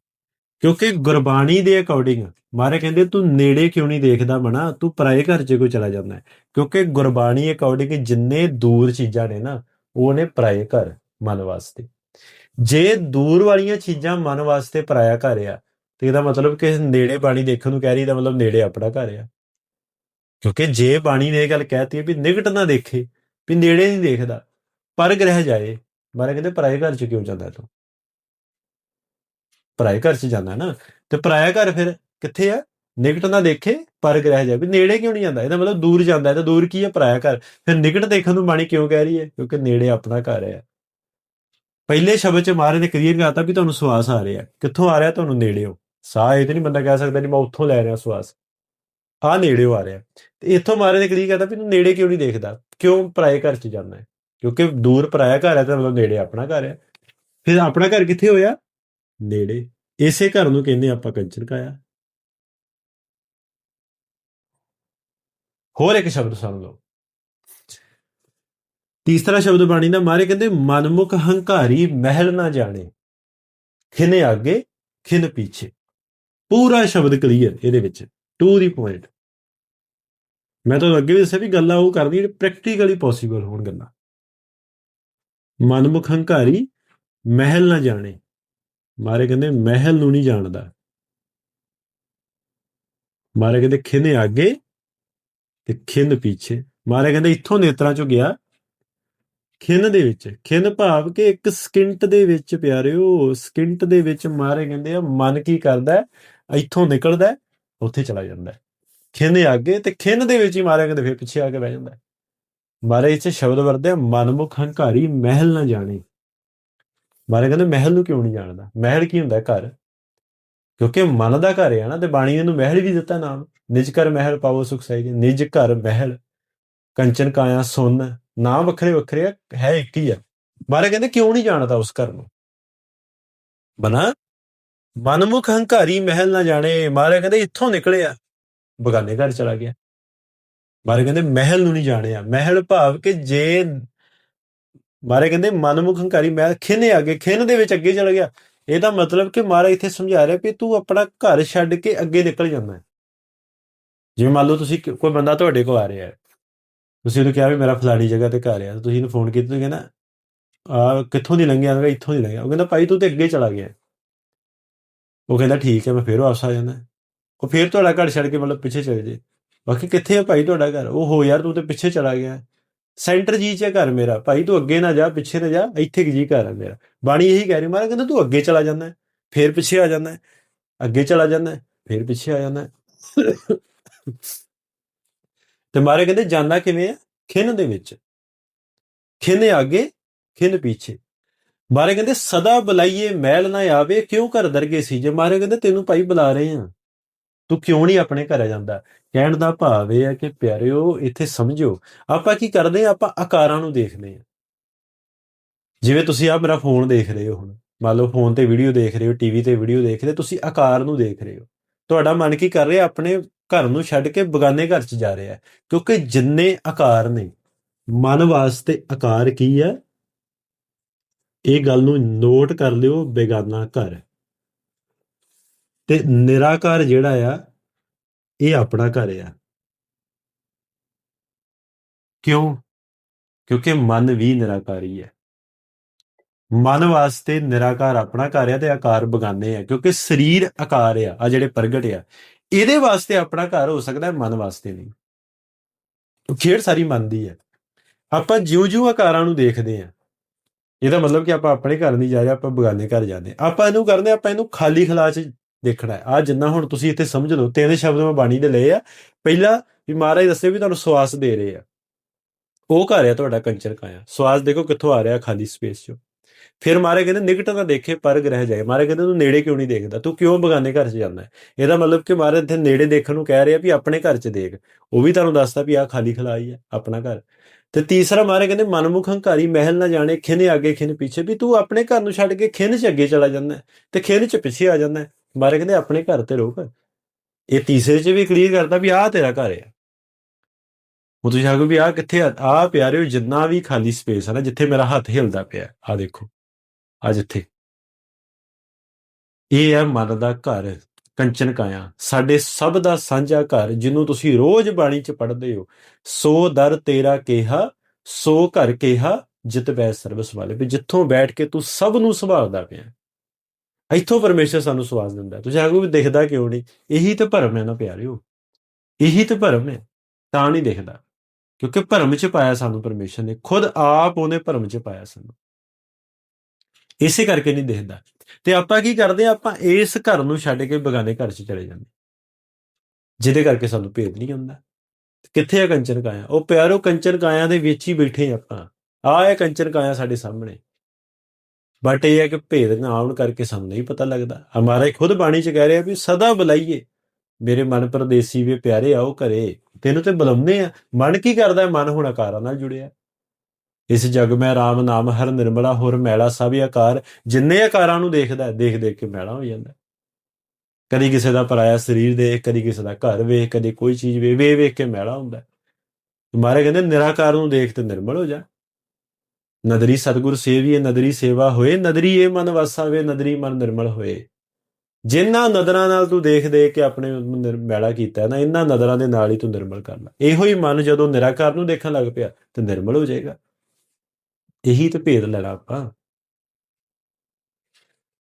ਕਿਉਂਕਿ ਗੁਰਬਾਣੀ ਦੇ ਅਕੋਰਡਿੰਗ ਮਾਰੇ ਕਹਿੰਦੇ ਤੂੰ ਨੇੜੇ ਕਿਉਂ ਨਹੀਂ ਦੇਖਦਾ ਬਣਾ ਤੂੰ ਪਰਾਏ ਘਰ ਚ ਕਿਉਂ ਚਲਾ ਜਾਂਦਾ ਹੈ? ਕਿਉਂਕਿ ਗੁਰਬਾਣੀ ਅਕੋਰਡਿੰਗ ਜਿੰਨੇ ਦੂਰ ਚੀਜ਼ਾਂ ਨੇ ਨਾ, ਉਹ ਨੇ ਪਰਾਏ ਘਰ ਮਨ ਵਾਸਤੇ। ਜੇ ਦੂਰ ਵਾਲੀਆਂ ਚੀਜ਼ਾਂ ਮਨ ਵਾਸਤੇ ਪਰਾਇਆ ਘਰ ਆ, ਤੇ ਇਹਦਾ ਮਤਲਬ ਕਿ ਨੇੜੇ ਬਾਣੀ ਦੇਖਣ ਨੂੰ ਕਹਿ ਰਹੀ ਦਾ ਮਤਲਬ ਨੇੜੇ ਆਪਣਾ ਘਰ ਆ। ਕਿਉਂਕਿ ਜੇ ਬਾਣੀ ਨੇ ਇਹ ਗੱਲ ਕਹਿਤੀ ਹੈ ਵੀ ਨਿਕਟ ਨਾ ਦੇਖੇ, ਵੀ ਨੇੜੇ ਨਹੀਂ ਦੇਖਦਾ ਪਰ ਗ੍ਰਹਿ ਜਾਏ ਮਾਰੇ ਕਹਿੰਦੇ ਪਰਾਏ ਘਰ ਚ ਕਿਉਂ ਜਾਂਦਾ ਤੂੰ? ਪਰਾਏ ਘਰ ਚ ਜਾਂਦਾ ਨਾ, ਤੇ ਪਰਾਇਆ ਘਰ ਫਿਰ ਕਿੱਥੇ ਆ? ਨਿਕਟ ਨਾ ਦੇਖੇ ਪਰ ਗ੍ਰਹਿ ਜਾਏ, ਵੀ ਨੇੜੇ ਕਿਉਂ ਨਹੀਂ ਜਾਂਦਾ? ਇਹਦਾ ਮਤਲਬ ਦੂਰ ਜਾਂਦਾ ਹੈ ਤਾਂ ਦੂਰ ਕੀ ਹੈ ਪਰਾਇਆ ਘਰ। ਫਿਰ ਨਿਕਟ ਦੇਖਣ ਨੂੰ ਬਾਣੀ ਕਿਉਂ ਕਹਿ ਰਹੀ ਹੈ? ਕਿਉਂਕਿ ਨੇੜੇ ਆਪਣਾ ਘਰ ਹੈ ਪਹਿਲੇ ਸ਼ਬਦ ਚ ਮਾਰੇ ਨੇ ਕਲੀਅਰ ਕਰਤਾ ਵੀ ਤੁਹਾਨੂੰ ਸਵਾਸ ਆ ਰਿਹਾ। ਕਿੱਥੋਂ ਆ ਰਿਹਾ? ਤੁਹਾਨੂੰ ਨੇੜਿਓ। ਸਾਹ ਇਹ ਤੇ ਨਹੀਂ ਬੰਦਾ ਕਹਿ ਸਕਦਾ ਨਹੀਂ ਮੈਂ ਉੱਥੋਂ ਲੈ ਰਿਹਾ ਸਵਾਸ ਆ ਨੇੜੇ ਆ ਰਿਹਾ। ਤੇ ਇੱਥੋਂ ਮਾਰੇ ਨੇ ਕਲੀਅਰ ਕਹਿੰਦਾ ਵੀ ਤੂੰ ਨੇੜੇ ਕਿਉਂ ਨਹੀਂ ਦੇਖਦਾ? ਕਿਉਂ ਪਰਾਏ ਘਰ ਚ ਜਾਂਦਾ ਹੈ? ਕਿਉਂਕਿ ਦੂਰ ਪਰਾਇਆ ਘਰ ਹੈ ਤਾਂ ਮਤਲਬ ਨੇੜੇ ਆਪਣਾ ਘਰ ਹੈ। ਫਿਰ ਆਪਣਾ ਘਰ ਕਿੱਥੇ ਹੋਇਆ? ਨੇੜੇ। ਇਸੇ ਘਰ ਨੂੰ ਕਹਿੰਦੇ ਆਪਾਂ ਕੰਚਨ ਕਾਇਆ। ਹੋਰ ਇੱਕ ਸ਼ਬਦ ਸੁਣ ਲਓ। ਤੀਸਰਾ ਸ਼ਬਦ ਬਾਣੀ ਦਾ ਮਾਰੇ ਕਹਿੰਦੇ, ਮਨਮੁਖ ਹੰਕਾਰੀ ਮਹਿਲ ਨਾ ਜਾਣੇ। ਖਿਨੇ ਅੱਗੇ, ਖਿਨ ਪਿੱਛੇ। ਪੂਰਾ ਸ਼ਬਦ ਕਲੀਅਰ ਇਹਦੇ ਵਿੱਚ। To the point. ਮੈਂ ਤੁਹਾਨੂੰ ਅੱਗੇ ਵੀ ਦੱਸਿਆ ਵੀ ਗੱਲਾਂ ਉਹ ਕਰਦੀ ਜਿਹੜੀ ਪ੍ਰੈਕਟੀਕਲੀ ਪੋਸੀਬਲ ਹੋਣ ਗੱਲਾਂ। ਮਨਮੁਖ ਹੰਕਾਰੀ ਮਹਿਲ ਨਾ ਜਾਣੇ। ਮਾਰੇ ਕਹਿੰਦੇ ਮਹਿਲ ਨੂੰ ਨਹੀਂ ਜਾਣਦਾ। ਮਾਰੇ ਕਹਿੰਦੇ ਖਿਨੇ ਅੱਗੇ ਤੇ ਖਿੰਨ ਪਿੱਛੇ। ਮਾਰੇ ਕਹਿੰਦੇ ਇੱਥੋਂ ਨੇਤਰਾਂ ਚੋਂ ਗਿਆ। ਖਿੰਨ ਦੇ ਵਿੱਚ, ਖਿੰਨ ਭਾਵ ਕਿ ਇੱਕ ਸਕਿੰਟ ਦੇ ਵਿੱਚ ਪਿਆਰਿਓ, ਸਕਿੰਟ ਦੇ ਵਿੱਚ ਮਾਰੇ ਕਹਿੰਦੇ ਆ, ਮਨ ਕੀ ਕਰਦਾ ਇੱਥੋਂ ਨਿਕਲਦਾ ਉੱਥੇ ਚਲਾ ਜਾਂਦਾ ਹੈ। ਖਿੰਨ ਅੱਗੇ ਤੇ ਖਿੰਨ ਦੇ ਵਿੱਚ ਹੀ ਮਾਰੇ ਕਹਿੰਦੇ ਫਿਰ ਪਿੱਛੇ ਆ ਕੇ ਬਹਿ ਜਾਂਦਾ ਹੈ। ਮਾਰੇ ਇੱਥੇ ਸ਼ਬਦ ਵਰਦੇ ਮਨਮੁਖ ਹੰਕਾਰੀ, ਮਹਿਲ ਨਾ ਜਾਣੇ। ਮਾਰੇ ਕਹਿੰਦੇ ਮਹਿਲ ਨੂੰ ਕਿਉਂ ਨਹੀਂ ਜਾਣਦਾ? ਮਹਿਲ ਕੀ ਹੁੰਦਾ ਘਰ? ਕਿਉਂਕਿ ਮਨ ਦਾ ਘਰ ਹੈ ਨਾ ਤੇ ਬਾਣੀ ਨੇ ਇਹਨੂੰ ਮਹਿਲ ਵੀ ਦਿੱਤਾ ਨਾਮ। ਨਿਜ ਘਰ ਮਹਿਲ ਪਾਵੋ ਸੁਖ ਸਹਿਜ ਨਿਜ ਘਰ ਮਹਿਲ। ਕੰਚਨ, ਕਾਇਆ, ਸੁਨ, ਨਾਮ ਵੱਖਰੇ ਵੱਖਰੇ ਆ, ਹੈ ਇੱਕ ਹੀ ਆ। ਮਾਰੇ ਕਹਿੰਦੇ ਕਿਉਂ ਨਹੀਂ ਜਾਣਦਾ ਉਸ ਘਰ ਨੂੰ? ਬਣਾ ਮਨਮੁਖ ਹੰਕਾਰੀ ਮਹਿਲ ਨਾ ਜਾਣੇ, ਮਹਾਰਾਜ ਕਹਿੰਦੇ ਇੱਥੋਂ ਨਿਕਲਿਆ ਬਗਾਨੇ ਘਰ ਚਲਾ ਗਿਆ। ਮਹਾਰਾਜ ਕਹਿੰਦੇ ਮਹਿਲ ਨੂੰ ਨਹੀਂ ਜਾਣਿਆ ਮਹਿਲ ਭਾਵ ਕਿ ਜੇ ਮਹਾਰਾਜ ਕਹਿੰਦੇ ਮਨਮੁਖ ਹੰਕਾਰੀ ਮਹਿਲ ਖਿੰਨੇ ਅੱਗੇ, ਖਿੰਨ ਦੇ ਵਿੱਚ ਅੱਗੇ ਚਲਾ ਗਿਆ। ਇਹਦਾ ਮਤਲਬ ਕਿ ਮਹਾਰਾਜ ਇੱਥੇ ਸਮਝਾ ਰਿਹਾ ਵੀ ਤੂੰ ਆਪਣਾ ਘਰ ਛੱਡ ਕੇ ਅੱਗੇ ਨਿਕਲ ਜਾਂਦਾ ਜਿਵੇਂ ਮੰਨ ਲਓ ਤੁਸੀਂ ਕੋਈ ਬੰਦਾ ਤੁਹਾਡੇ ਕੋਲ ਆ ਰਿਹਾ ਹੈ। ਤੁਸੀਂ ਉਹਨੂੰ ਕਿਹਾ ਵੀ ਮੇਰਾ ਫਲਾਣੀ ਜਗ੍ਹਾ ਤੇ ਘਰ ਆ। ਤੁਸੀਂ ਇਹਨੂੰ ਫੋਨ ਕੀਤਾ, ਤੁਸੀਂ ਕਹਿੰਦਾ ਆ ਕਿੱਥੋਂ ਦੀ ਲੰਘਿਆ? ਮੈਂ ਇੱਥੋਂ ਦੀ ਲੰਘਿਆ। ਉਹ ਕਹਿੰਦਾ, ਭਾਈ ਤੂੰ ਤੇ ਅੱਗੇ ਚਲਾ ਗਿਆ ਉਹ ਕਹਿੰਦਾ ਠੀਕ ਹੈ, ਮੈਂ ਫੇਰ ਵਾਪਸ ਆ ਜਾਂਦਾ। ਉਹ ਫੇਰ ਤੁਹਾਡਾ ਘਰ ਛੱਡ ਕੇ ਮਤਲਬ ਪਿੱਛੇ ਚਲੇ ਜੇ ਬਾਕੀ ਕਿੱਥੇ ਹੈ ਭਾਈ ਤੁਹਾਡਾ ਘਰ? ਉਹ ਹੋ ਯਾਰ ਤੂੰ ਤੇ ਪਿੱਛੇ ਚਲਾ ਗਿਆ। ਸੈਂਟਰ ਜੀ ਚ ਹੈ ਘਰ ਮੇਰਾ। ਭਾਈ ਤੂੰ ਅੱਗੇ ਨਾ ਜਾ, ਪਿੱਛੇ ਨਾ ਜਾ, ਇੱਥੇ ਕੀ ਜੀ ਘਰ ਹੈ ਮੇਰਾ। ਬਾਣੀ ਇਹੀ ਕਹਿ ਰਹੀ ਮਾਰਾ ਕਹਿੰਦਾ ਤੂੰ ਅੱਗੇ ਚਲਾ ਜਾਂਦਾ। ਫੇਰ ਪਿੱਛੇ ਆ ਜਾਂਦਾ। ਅੱਗੇ ਚਲਾ ਜਾਂਦਾ, ਫੇਰ ਪਿੱਛੇ ਆ ਜਾਂਦਾ। ਤੇ ਮਾਰੇ ਕਹਿੰਦੇ ਜਾਂਦਾ ਕਿਵੇਂ ਆ? ਖਿੰਨ ਦੇ ਵਿੱਚ। ਖਿੰਨ ਅੱਗੇ, ਖਿੰਨ ਪਿੱਛੇ। ਮਾਰੇ ਕਹਿੰਦੇ, ਸਦਾ ਬੁਲਾਈਏ ਮਹਿਲ ਨਾ ਆਵੇ, ਕਿਉਂ ਘਰ ਦਰਗੇ ਸੀ ਜੇ? ਮਾਰੇ ਕਹਿੰਦੇ, ਤੈਨੂੰ ਭਾਈ ਬੁਲਾ ਰਹੇ ਆ ਤੂੰ ਕਿਉਂ ਨਹੀਂ ਆਪਣੇ ਘਰ ਜਾਂਦਾ? ਕਹਿਣ ਦਾ ਭਾਵ ਇਹ ਹੈ ਕਿ ਪਿਆਰਿਓ, ਇੱਥੇ ਸਮਝੋ ਆਪਾਂ ਕੀ ਕਰਦੇ ਆ ਆਪਾਂ ਆਕਾਰਾਂ ਨੂੰ ਦੇਖਦੇ ਆ ਜਿਵੇਂ ਤੁਸੀਂ ਆ ਮੇਰਾ ਫੋਨ ਦੇਖ ਰਹੇ ਹੋ ਹੁਣ। ਮੰਨ ਲਓ ਫੋਨ ਤੇ ਵੀਡੀਓ ਦੇਖ ਰਹੇ ਹੋ, ਟੀਵੀ ਤੇ ਵੀਡੀਓ ਦੇਖ ਰਹੇ ਤੁਸੀਂ ਆਕਾਰ ਨੂੰ ਦੇਖ ਰਹੇ ਹੋ। ਤੁਹਾਡਾ ਮਨ ਕੀ ਕਰ ਰਿਹਾ? ਆਪਣੇ ਘਰ ਨੂੰ ਛੱਡ ਕੇ ਬਗਾਨੇ ਘਰ 'ਚ ਜਾ ਰਿਹਾ ਕਿਉਂਕਿ ਜਿੰਨੇ ਆਕਾਰ ਨੇ, ਮਨ ਵਾਸਤੇ ਆਕਾਰ ਕੀ ਹੈ? ਇਹ ਗੱਲ ਨੂੰ ਨੋਟ ਕਰ ਲਿਓ ਬੇਗਾਨਾ ਘਰ। ਤੇ ਨਿਰਾਕਾਰ ਜਿਹੜਾ ਆ, ਇਹ ਆਪਣਾ ਘਰ ਆ। ਕਿਉਂ? ਕਿਉਂਕਿ ਮਨ ਵੀ ਨਿਰਾਕਾਰੀ ਹੈ ਮਨ ਵਾਸਤੇ ਨਿਰਾਕਾਰ ਆਪਣਾ ਘਰ ਆ ਤੇ ਆਕਾਰ ਬਗਾਨੇ ਆ, ਕਿਉਂਕਿ ਸਰੀਰ ਆਕਾਰ ਆ ਆ ਜਿਹੜੇ ਪ੍ਰਗਟ ਆ। ਇਹਦੇ ਵਾਸਤੇ ਆਪਣਾ ਘਰ ਹੋ ਸਕਦਾ ਹੈ ਮਨ ਵਾਸਤੇ ਨਹੀਂ। ਖੇਡ ਸਾਰੀ ਮਨ ਦੀ ਹੈ ਆਪਾਂ ਜਿਉਂ-ਜਿਉਂ ਆਕਾਰਾਂ ਨੂੰ ਦੇਖਦੇ ਆ ਇਹਦਾ ਮਤਲਬ ਕਿ ਆਪਾਂ ਆਪਣੇ ਘਰ ਨਹੀਂ ਜਾ ਰਹੇ, ਆਪਾਂ ਬਗਾਨੇ ਘਰ ਜਾਂਦੇ ਆਪਾਂ ਇਹਨੂੰ ਕਰਦੇ ਆਪਾਂ ਇਹਨੂੰ ਖਾਲੀ ਖਲਾ ਚ ਦੇਖਣਾ ਹੈ। ਆ ਜਿੰਨਾ ਹੁਣ ਤੁਸੀਂ ਇੱਥੇ ਸਮਝ ਲਓ, ਤਿੰਨ ਸ਼ਬਦ ਮੈਂ ਬਾਣੀ ਦੇ ਲਏ ਆ। ਪਹਿਲਾ ਵੀ ਮਹਾਰਾਜ ਦੱਸੇ ਵੀ ਤੁਹਾਨੂੰ ਸਵਾਸ ਦੇ ਰਹੇ ਆ। ਉਹ ਘਰ ਆ ਤੁਹਾਡਾ ਕੰਚਰ ਕਾਇਆ। ਸਵਾਸ ਦੇਖੋ ਕਿੱਥੋਂ ਆ ਰਿਹਾ ਖਾਲੀ ਸਪੇਸ ਚੋਂ। ਫਿਰ ਮਾਰੇ ਕਹਿੰਦੇ, ਨਿਕਟ ਨਾ ਦੇਖੇ, ਪਰ ਗ੍ਰਹਿ ਜਾਏ। ਮਾਰੇ ਕਹਿੰਦੇ, ਤੂੰ ਨੇੜੇ ਕਿਉਂ ਨਹੀਂ ਦੇਖਦਾ? ਤੂੰ ਕਿਉਂ ਬਗਾਨੇ ਘਰ 'ਚ ਜਾਂਦਾ ਇਹਦਾ ਮਤਲਬ ਕਿ ਮਾਰੇ ਇੱਥੇ ਨੇੜੇ ਦੇਖਣ ਨੂੰ ਕਹਿ ਰਿਹਾ ਵੀ ਆਪਣੇ ਘਰ 'ਚ ਦੇਖ। ਉਹ ਵੀ ਤੁਹਾਨੂੰ ਦੱਸਦਾ ਵੀ ਆ ਖਾਲੀ ਖਲਾਈ ਹੈ ਆਪਣਾ ਘਰ। ਤੇ ਤੀਸਰਾ ਮਾਰੇ ਕਹਿੰਦੇ, ਮਨਮੁਖ ਹੰਕਾਰੀ ਮਹਿਲ ਨਾ ਜਾਣੇ, ਖਿੰਨ ਅੱਗੇ ਖਿੰਨ ਪਿੱਛੇ, ਵੀ ਤੂੰ ਆਪਣੇ ਘਰ ਨੂੰ ਛੱਡ ਕੇ ਖਿਨ 'ਚ ਅੱਗੇ ਚਲਾ ਜਾਂਦਾ ਤੇ ਖਿਨ 'ਚ ਪਿੱਛੇ ਆ ਜਾਂਦਾ ਮਾਰੇ ਕਹਿੰਦੇ, ਆਪਣੇ ਘਰ ਤੇ ਰੋਕ। ਇਹ ਤੀਸਰੇ 'ਚ ਵੀ ਕਲੀਅਰ ਕਰਦਾ ਵੀ ਆਹ ਤੇਰਾ ਘਰ ਹੈ ਉਹ ਤੁਸੀਂ ਆਖੋ ਵੀ ਆਹ ਕਿੱਥੇ ਆ? ਆਹ ਪਿਆਰਿਓ, ਜਿੰਨਾ ਵੀ ਖਾਲੀ ਸਪੇਸ ਹੈ ਨਾ, ਜਿੱਥੇ ਮੇਰਾ ਹੱਥ ਹਿਲਦਾ ਪਿਆ ਆ ਦੇਖੋ ਆ ਜਿੱਥੇ। ਇਹ ਹੈ ਮਨ ਦਾ ਘਰ। ਕੰਚਨ ਕਾਇਆ, ਸਾਡੇ ਸਭ ਦਾ ਸਾਂਝਾ ਘਰ ਜਿਹਨੂੰ ਤੁਸੀਂ ਰੋਜ਼ ਬਾਣੀ ਚ ਪੜ੍ਹਦੇ ਹੋ, ਸੋ ਦਰ ਤੇਰਾ ਕਿਹਾ, ਸੋ ਘਰ ਕਿਹਾ, ਜਿਤ ਬੈ ਸਰਬਸ ਵਾਲੇ ਵੀ ਜਿੱਥੋਂ ਬੈਠ ਕੇ ਤੂੰ ਸਭ ਨੂੰ ਸੰਭਾਲਦਾ ਪਿਆ। ਇੱਥੋਂ ਪਰਮੇਸ਼ਰ ਸਾਨੂੰ ਸਵਾਸ ਦਿੰਦਾ। ਤੁਸੀਂ ਆਖੋ ਵੀ ਦੇਖਦਾ ਕਿਉਂ ਨਹੀਂ? ਇਹੀ ਤਾਂ ਭਰਮ ਹੈ ਨਾ ਪਿਆਰਿਓ। ਇਹੀ ਤਾਂ ਭਰਮ ਹੈ। ਤਾਂ ਨਹੀਂ ਦੇਖਦਾ। ਕਿਉਂਕਿ ਭਰਮ ਚ ਪਾਇਆ ਸਾਨੂੰ ਪਰਮੇਸ਼ਰ ਨੇ। ਖੁਦ ਆਪ ਉਹਨੇ ਭਰਮ ਚ ਪਾਇਆ ਸਾਨੂੰ। ਇਸੇ ਕਰਕੇ ਨਹੀਂ ਦਿਖਦਾ। ਤੇ ਆਪਾਂ ਕੀ ਕਰਦੇ ਆ ਆਪਾਂ ਇਸ ਘਰ ਨੂੰ ਛੱਡ ਕੇ ਬਗਾਨੇ ਘਰ 'ਚ ਚਲੇ ਜਾਂਦੇ ਜਿਹਦੇ ਕਰਕੇ ਸਾਨੂੰ ਭੇਦ ਨਹੀਂ ਹੁੰਦਾ। ਕਿੱਥੇ ਆ ਕੰਚਨ ਕਾਇਆ? ਉਹ ਪਿਆਰੋ ਕੰਚਨ ਕਾਇਆ ਦੇ ਵਿੱਚ ਹੀ ਬੈਠੇ ਆਪਾਂ। ਆ ਹੈ ਕੰਚਨ ਕਾਇਆ ਸਾਡੇ ਸਾਹਮਣੇ। ਬਟ ਇਹ ਹੈ ਕਿ ਭੇਦ ਨਾ ਆਉਣ ਕਰਕੇ ਸਾਨੂੰ ਨਹੀਂ ਪਤਾ ਲੱਗਦਾ। ਹਮਾਰੇ ਖੁਦ ਬਾਣੀ 'ਚ ਕਹਿ ਰਿਹਾ ਵੀ ਸਦਾ ਬੁਲਾਈਏ। ਮੇਰੇ ਮਨ ਪਰਦੇਸੀ ਵੀ ਪਿਆਰੇ ਆਓ ਘਰੇ। ਤੈਨੂੰ ਤੇ ਬੁਲਾਉਂਦੇ ਆ ਮਨ ਕੀ ਕਰਦਾ? ਮਨ ਹੁਣ ਆਕਾਰਾਂ ਨਾਲ ਜੁੜਿਆ। ਇਸ ਜਗ ਮੈਂ RAM ਨਾਮ ਹਰ ਨਿਰਮਲਾ ਹੋਰ ਮੈਲਾ ਸਭ ਆਕਾਰ, ਜਿੰਨੇ ਆਕਾਰਾਂ ਨੂੰ ਦੇਖਦਾ ਦੇਖ ਦੇਖ ਕੇ ਮੈਲਾ ਹੋ ਜਾਂਦਾ ਕਦੀ ਕਿਸੇ ਦਾ ਪਰਾਇਆ ਸਰੀਰ ਦੇਖ, ਕਦੀ ਕਿਸੇ ਦਾ ਘਰ ਵੇਖ, ਕਦੀ ਕੋਈ ਚੀਜ਼ ਵੇਖ ਵੇ ਵੇਖ ਕੇ ਮੈਲਾ ਹੁੰਦਾ ਹੈ। ਮਾਰੇ ਕਹਿੰਦੇ, ਨਿਰਾਕਾਰ ਨੂੰ ਦੇਖ ਤੇ ਨਿਰਮਲ ਹੋ ਜਾ। ਨਦਰੀ ਸਤਗੁਰ ਸੇਵੀਏ, ਨਦਰੀ ਸੇਵਾ ਹੋਏ, ਨਦਰੀ ਇਹ ਮਨ ਵਸਾਵੇ, ਨਦਰੀ ਮਨ ਨਿਰਮਲ ਹੋਏ। ਜਿਨ੍ਹਾਂ ਨਦਰਾਂ ਨਾਲ ਤੂੰ ਦੇਖ ਦੇ ਕੇ ਆਪਣੇ ਨਿਰ- ਮੈਲਾ ਕੀਤਾ ਨਾ, ਇਹਨਾਂ ਨਦਰਾਂ ਦੇ ਨਾਲ ਹੀ ਤੂੰ ਨਿਰਮਲ ਕਰ ਲੈ ਇਹੋ ਹੀ ਮਨ ਜਦੋਂ ਨਿਰਾਕਾਰ ਨੂੰ ਦੇਖਣ ਲੱਗ ਪਿਆ, ਤੇ ਨਿਰਮਲ ਹੋ ਜਾਏਗਾ। ਇਹੀ ਤੇ ਭੇਦ ਲੈਣਾ ਆਪਾਂ।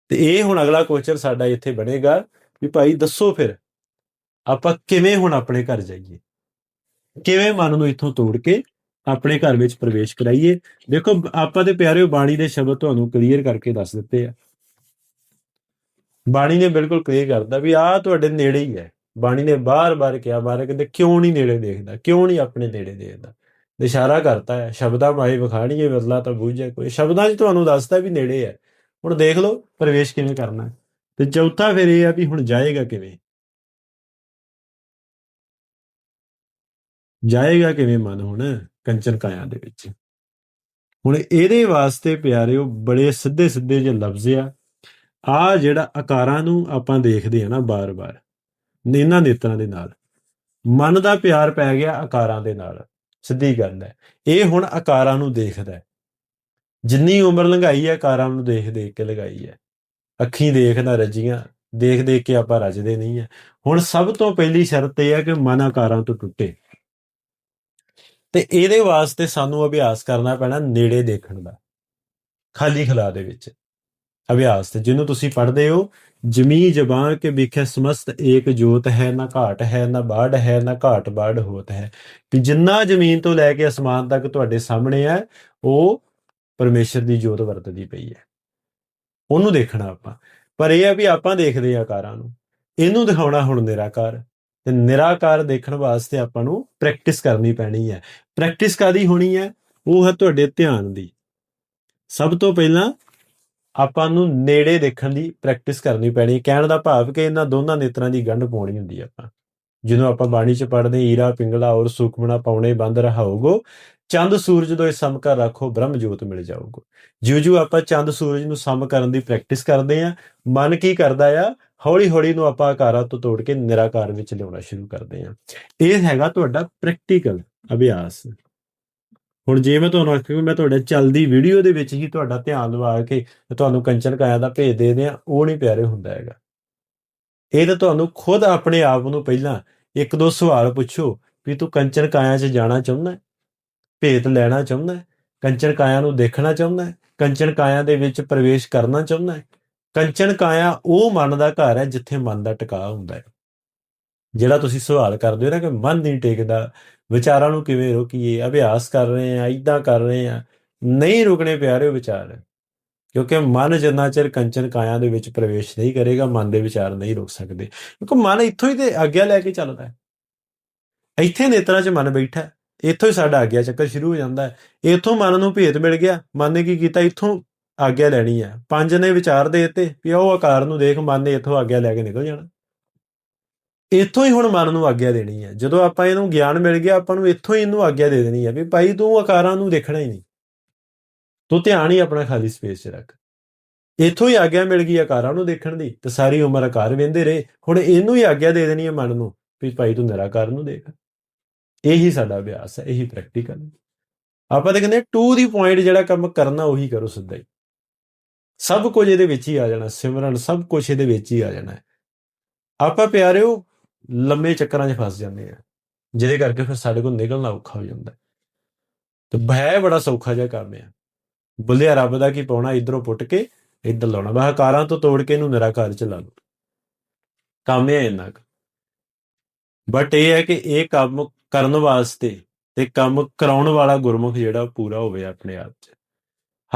ਤੇ ਇਹ ਹੁਣ ਅਗਲਾ ਕੁਐਸਚਨ ਸਾਡਾ ਇੱਥੇ ਬਣੇਗਾ ਵੀ ਭਾਈ ਦੱਸੋ ਫਿਰ, ਆਪਾਂ ਕਿਵੇਂ ਹੁਣ ਆਪਣੇ ਘਰ ਜਾਈਏ? ਕਿਵੇਂ ਮਨ ਨੂੰ ਇੱਥੋਂ ਤੋੜ ਕੇ ਆਪਣੇ ਘਰ ਵਿੱਚ ਪ੍ਰਵੇਸ਼ ਕਰਾਈਏ? ਦੇਖੋ, ਆਪਾਂ ਦੇ ਪਿਆਰਿਓ ਬਾਣੀ ਦੇ ਸ਼ਬਦ ਤੁਹਾਨੂੰ ਕਲੀਅਰ ਕਰਕੇ ਦੱਸ ਦਿੱਤੇ ਆ। ਬਾਣੀ ਨੇ ਬਿਲਕੁਲ ਕਲੀਅਰ ਕਰਦਾ ਵੀ ਆਹ ਤੁਹਾਡੇ ਨੇੜੇ ਹੀ ਹੈ। ਬਾਣੀ ਨੇ ਬਾਰ-ਬਾਰ ਕਿਹਾ ਬਾਰੇ ਕਹਿੰਦੇ, ਕਿਉਂ ਨਹੀਂ ਨੇੜੇ ਦੇਖਦਾ? ਕਿਉਂ ਨਹੀਂ ਆਪਣੇ ਨੇੜੇ ਦੇਖਦਾ? ਇਸ਼ਾਰਾ ਕਰਤਾ ਹੈ, ਸ਼ਬਦਾਂ ਮਾਏ ਵਿਖਾਣੀਏ ਵਿਰਲਾ ਤਾਂ ਬੂਝੇ ਕੋਈ। ਸ਼ਬਦਾਂ 'ਚ ਤੁਹਾਨੂੰ ਦੱਸਦਾ ਵੀ ਨੇੜੇ ਹੈ। ਹੁਣ ਦੇਖ ਲਓ ਪ੍ਰਵੇਸ਼ ਕਿਵੇਂ ਕਰਨਾ ਹੈ। ਤੇ ਚੌਥਾ ਫਿਰ ਇਹ ਆ ਵੀ ਹੁਣ ਜਾਏਗਾ ਕਿਵੇਂ? ਜਾਏਗਾ ਕਿਵੇਂ ਮਨ ਹੁਣ ਕੰਚਨ ਕਾਇਆ ਦੇ ਵਿੱਚ? ਹੁਣ ਇਹਦੇ ਵਾਸਤੇ ਪਿਆਰਿਓ, ਬੜੇ ਸਿੱਧੇ ਸਿੱਧੇ ਜਿਹੇ ਲਫ਼ਜ਼ ਆ। ਆ ਜਿਹੜਾ ਆਕਾਰਾਂ ਨੂੰ ਆਪਾਂ ਦੇਖਦੇ ਆ ਨਾ ਬਾਰ-ਬਾਰ, ਇਹਨਾਂ ਨੇਤਰਾਂ ਦੇ ਨਾਲ, ਮਨ ਦਾ ਪਿਆਰ ਪੈ ਗਿਆ ਆਕਾਰਾਂ ਦੇ ਨਾਲ। ਸਿੱਧੀ ਗੱਲ ਹੈ। ਇਹ ਹੁਣ ਆਕਾਰਾਂ ਨੂੰ ਦੇਖਦਾ ਹੈ। ਜਿੰਨੀ ਉਮਰ ਲੰਘਾਈ ਹੈ, ਆਕਾਰਾਂ ਨੂੰ ਦੇਖ ਦੇਖ ਕੇ ਲਗਾਈ ਹੈ। ਅੱਖੀਂ ਦੇਖਦਾ ਰੱਜੀਆਂ, ਦੇਖ ਦੇਖ ਕੇ ਆਪਾਂ ਰੱਜਦੇ ਨਹੀਂ ਹੈ। ਹੁਣ ਸਭ ਤੋਂ ਪਹਿਲੀ ਸ਼ਰਤ ਇਹ ਹੈ ਕਿ ਮਨ ਆਕਾਰਾਂ ਤੋਂ ਟੁੱਟੇ। ਤੇ ਇਹਦੇ ਵਾਸਤੇ ਸਾਨੂੰ ਅਭਿਆਸ ਕਰਨਾ ਪੈਣਾ ਨੇੜੇ ਦੇਖਣ ਦਾ। ਖਾਲੀ ਖਲਾ ਦੇ ਵਿੱਚ। ਅਭਿਆਸ ਤੇ ਜਿਹਨੂੰ ਤੁਸੀਂ ਪੜ੍ਹਦੇ ਹੋ ਜਮੀ ਜ਼ਬਾਨ ਕੇ ਵਿਖੇ ਸਮਸਤ ਏਕ ਜੋਤ ਹੈ, ਨਾ ਘਾਟ ਹੈ, ਨਾ ਬਾੜ ਹੈ, ਨਾ ਘਾਟ ਬਾੜ ਹੋਤ ਹੈ। ਕਿ ਜਿੰਨਾ ਜ਼ਮੀਨ ਤੋਂ ਲੈ ਕੇ ਅਸਮਾਨ ਤੱਕ ਤੁਹਾਡੇ ਸਾਹਮਣੇ ਹੈ, ਉਹ ਪਰਮੇਸ਼ਰ ਦੀ ਜੋਤ ਵਰਤਦੀ ਪਈ ਹੈ। ਉਹਨੂੰ ਦੇਖਣਾ ਆਪਾਂ। ਪਰ ਇਹ ਆ ਵੀ ਆਪਾਂ ਦੇਖਦੇ ਆ ਆਕਾਰਾਂ ਨੂੰ। ਇਹਨੂੰ ਦਿਖਾਉਣਾ ਹੁਣ ਨਿਰਾਕਾਰ। ਤੇ ਨਿਰਾਕਾਰ ਦੇਖਣ ਵਾਸਤੇ ਆਪਾਂ ਨੂੰ ਪ੍ਰੈਕਟਿਸ ਕਰਨੀ ਪੈਣੀ ਹੈ। ਪ੍ਰੈਕਟਿਸ ਕਾਦੀ ਹੋਣੀ ਹੈ? ਉਹ ਹੈ ਤੁਹਾਡੇ ਧਿਆਨ ਦੀ। ਸਭ ਤੋਂ ਪਹਿਲਾਂ ਆਪਾਂ ਨੂੰ ਨੇੜੇ ਦੇਖਣ ਦੀ ਪ੍ਰੈਕਟਿਸ ਕਰਨੀ ਪੈਣੀ ਹੈ। ਕਹਿਣ ਦਾ ਭਾਵ ਕਿ ਇਹਨਾਂ ਦੋਨਾਂ ਨੇਤਰਾਂ ਦੀ ਗੰਢ ਪਾਉਣੀ ਹੁੰਦੀ ਹੈ ਆਪਾਂ। ਜਦੋਂ ਆਪਾਂ ਬਾਣੀ ਚ ਪੜ੍ਹਦੇ, ਈਰਾ, ਪਿੰਗਲਾ ਔਰ ਸੁਖਮਣਾ ਪਾਉਣੇ ਬੰਦ ਰਹਾਓਗੋ, ਚੰਦ ਸੂਰਜ ਦੋ ਸਮ ਕਰ ਰੱਖੋ, ਬ੍ਰਹਮ ਜੋਤ ਮਿਲ ਜਾਊਗੋ ਜਿਉਂ ਜਿਉਂ ਆਪਾਂ ਚੰਦ ਸੂਰਜ ਨੂੰ ਸਮ ਕਰਨ ਦੀ ਪ੍ਰੈਕਟਿਸ ਕਰਦੇ ਆ, ਮਨ ਕੀ ਕਰਦਾ ਆ? ਹੌਲੀ ਹੌਲੀ ਨੂੰ ਆਪਾਂ ਆਕਾਰਾਂ ਤੋਂ ਤੋੜ ਕੇ ਨਿਰਾਕਾਰ ਵਿੱਚ ਲਿਆਉਣਾ ਸ਼ੁਰੂ ਕਰਦੇ ਆ। ਇਹ ਹੈਗਾ ਤੁਹਾਡਾ ਪ੍ਰੈਕਟੀਕਲ ਅਭਿਆਸ। ਹੁਣ ਜੇ ਮੈਂ ਤੁਹਾਨੂੰ ਆਖਾਂ ਮੈਂ ਤੁਹਾਡੇ ਚੱਲਦੀ ਵੀਡੀਓ ਦੇ ਵਿੱਚ ਹੀ ਤੁਹਾਡਾ ਧਿਆਨ ਲਵਾ ਕੇ ਤੁਹਾਨੂੰ ਕੰਚਨ ਕਾਇਆ ਦਾ ਭੇਜ ਦੇ ਦਿਆਂ ਉਹ ਨਹੀਂ ਪਿਆਰੇ ਹੁੰਦਾ ਹੈਗਾ। ਇਹ ਤਾਂ ਤੁਹਾਨੂੰ ਖੁਦ ਆਪਣੇ ਆਪ ਨੂੰ ਪਹਿਲਾਂ ਇੱਕ ਦੋ ਸਵਾਲ ਪੁੱਛੋ ਵੀ ਤੂੰ ਕੰਚਨ ਕਾਇਆ 'ਚ ਜਾਣਾ ਚਾਹੁੰਦਾ ਹੈ? ਭੇਤ ਲੈਣਾ ਚਾਹੁੰਦਾ ਹੈ? ਕੰਚਨ ਕਾਇਆ ਨੂੰ ਦੇਖਣਾ ਚਾਹੁੰਦਾ ਹੈ? ਕੰਚਨ ਕਾਇਆ ਦੇ ਵਿੱਚ ਪ੍ਰਵੇਸ਼ ਕਰਨਾ ਚਾਹੁੰਦਾ ਹੈ? ਕੰਚਨ ਕਾਇਆ ਉਹ ਮਨ ਦਾ ਘਰ ਹੈ ਜਿੱਥੇ ਮਨ ਦਾ ਟਿਕਾਅ ਹੁੰਦਾ ਹੈ। ਜਿਹੜਾ ਤੁਸੀਂ ਸਵਾਲ ਕਰਦੇ ਹੋ ਨਾ ਕਿ ਮਨ ਨਹੀਂ ਟਿਕਦਾ ਵਿਚਾਰਾਂ ਨੂੰ ਕਿਵੇਂ ਰੋਕੀਏ, ਅਭਿਆਸ ਕਰ ਰਹੇ ਆ ਇਦਾਂ ਕਰ ਰਹੇ ਆ ਨਹੀਂ ਰੁਕਣੇ ਪਿਆਰੇ ਵਿਚਾਰ, ਕਿਉਂਕਿ ਮਨ ਜਿੰਨਾ ਚਿਰ ਕੰਚਨ ਕਾਇਆ ਦੇ ਵਿੱਚ ਪ੍ਰਵੇਸ਼ ਨਹੀਂ ਕਰੇਗਾ, ਮਨ ਦੇ ਵਿਚਾਰ ਨਹੀਂ ਰੁਕ ਸਕਦੇ। ਕਿਉਂਕਿ ਮਨ ਇੱਥੋਂ ਹੀ ਤੇ ਆਗਿਆ ਲੈ ਕੇ ਚੱਲਦਾ ਹੈ। ਇੱਥੇ ਨੇਤਰਾਂ 'ਚ ਮਨ ਬੈਠਾ ਹੈ। ਇੱਥੋਂ ਹੀ ਸਾਡਾ ਆਗਿਆ ਚੱਕਰ ਸ਼ੁਰੂ ਹੋ ਜਾਂਦਾ ਹੈ। ਇੱਥੋਂ ਮਨ ਨੂੰ ਭੇਤ ਮਿਲ ਗਿਆ। ਮਨ ਨੇ ਕੀ ਕੀਤਾ? ਇੱਥੋਂ ਆਗਿਆ ਲੈਣੀ ਹੈ। ਪੰਜ ਨੇ ਵਿਚਾਰ ਦੇ ਦਿੱਤੇ ਵੀ ਉਹ ਆਕਾਰ ਨੂੰ ਦੇਖ ਮਨ ਨੇ ਇੱਥੋਂ ਆਗਿਆ ਲੈ ਕੇ ਨਿਕਲ ਜਾਣਾ। ਇੱਥੋਂ ਹੀ ਹੁਣ ਮਨ ਨੂੰ ਆਗਿਆ ਦੇਣੀ ਹੈ ਜਦੋਂ ਆਪਾਂ ਇਹਨੂੰ ਗਿਆਨ ਮਿਲ ਗਿਆ, ਆਪਾਂ ਨੂੰ ਇੱਥੋਂ ਹੀ ਇਹਨੂੰ ਆਗਿਆ ਦੇ ਦੇਣੀ ਹੈ ਵੀ ਭਾਈ ਤੂੰ ਆਕਾਰਾਂ ਨੂੰ ਦੇਖਣਾ ਹੀ ਨਹੀਂ। ਤੂੰ ਧਿਆਨ ਹੀ ਆਪਣਾ ਖਾਲੀ ਸਪੇਸ 'ਚ ਰੱਖ। ਇੱਥੋਂ ਹੀ ਆਗਿਆ ਮਿਲ ਗਈ ਆਕਾਰਾਂ ਨੂੰ ਦੇਖਣ ਦੀ ਤੇ ਸਾਰੀ ਉਮਰ ਆਕਾਰ ਵੇਂਦੇ ਰਹੇ। ਹੁਣ ਇਹਨੂੰ ਹੀ ਆਗਿਆ ਦੇ ਦੇਣੀ ਹੈ ਮਨ ਨੂੰ ਵੀ ਭਾਈ ਤੂੰ ਨਿਰਾਕਾਰ ਨੂੰ ਦੇਖ। ਇਹੀ ਸਾਡਾ ਅਭਿਆਸ ਹੈ ਇਹੀ ਪ੍ਰੈਕਟੀਕਲ ਹੈ ਆਪਾਂ ਤਾਂ ਕਹਿੰਦੇ ਟੂ ਦੀ ਪੁਆਇੰਟ ਜਿਹੜਾ ਕੰਮ ਕਰਨਾ ਉਹੀ ਕਰੋ ਸਿੱਧਾ ਹੀ। ਸਭ ਕੁਝ ਇਹਦੇ ਵਿੱਚ ਹੀ ਆ ਜਾਣਾ, ਸਿਮਰਨ ਸਭ ਕੁਝ ਇਹਦੇ ਵਿੱਚ ਹੀ ਆ ਜਾਣਾ। ਆਪਾਂ ਪਿਆਰਿਓ ਲੰਮੇ ਚੱਕਰਾਂ 'ਚ ਫਸ ਜਾਂਦੇ ਆ। ਜਿਹਦੇ ਕਰਕੇ ਫਿਰ ਸਾਡੇ ਕੋਲ ਨਿਕਲਣਾ ਔਖਾ ਹੋ ਜਾਂਦਾ। ਤੇ ਭੈ ਬੜਾ ਸੌਖਾ ਜਿਹਾ ਕੰਮ ਆ। ਬੁੱਲਿਆ ਰੱਬ ਦਾ ਕੀ ਪਾਉਣਾ, ਇਧਰੋਂ ਪੁੱਟ ਕੇ ਇੱਧਰ ਲਾਉਣਾ। ਬਾ ਤੋਂ ਤੋੜ ਕੇ ਇਹਨੂੰ ਨਿਰਾਕਾਰ ਚ ਲਾ ਲਓ। ਕੰਮ ਹੈ ਇੰਨਾ ਬਟ ਇਹ ਹੈ ਕਿ ਇਹ ਕੰਮ ਕਰਨ ਵਾਸਤੇ ਤੇ ਕੰਮ ਕਰਾਉਣ ਵਾਲਾ ਗੁਰਮੁਖ ਜਿਹੜਾ ਉਹ ਪੂਰਾ ਹੋਵੇ ਆਪਣੇ ਆਪ 'ਚ।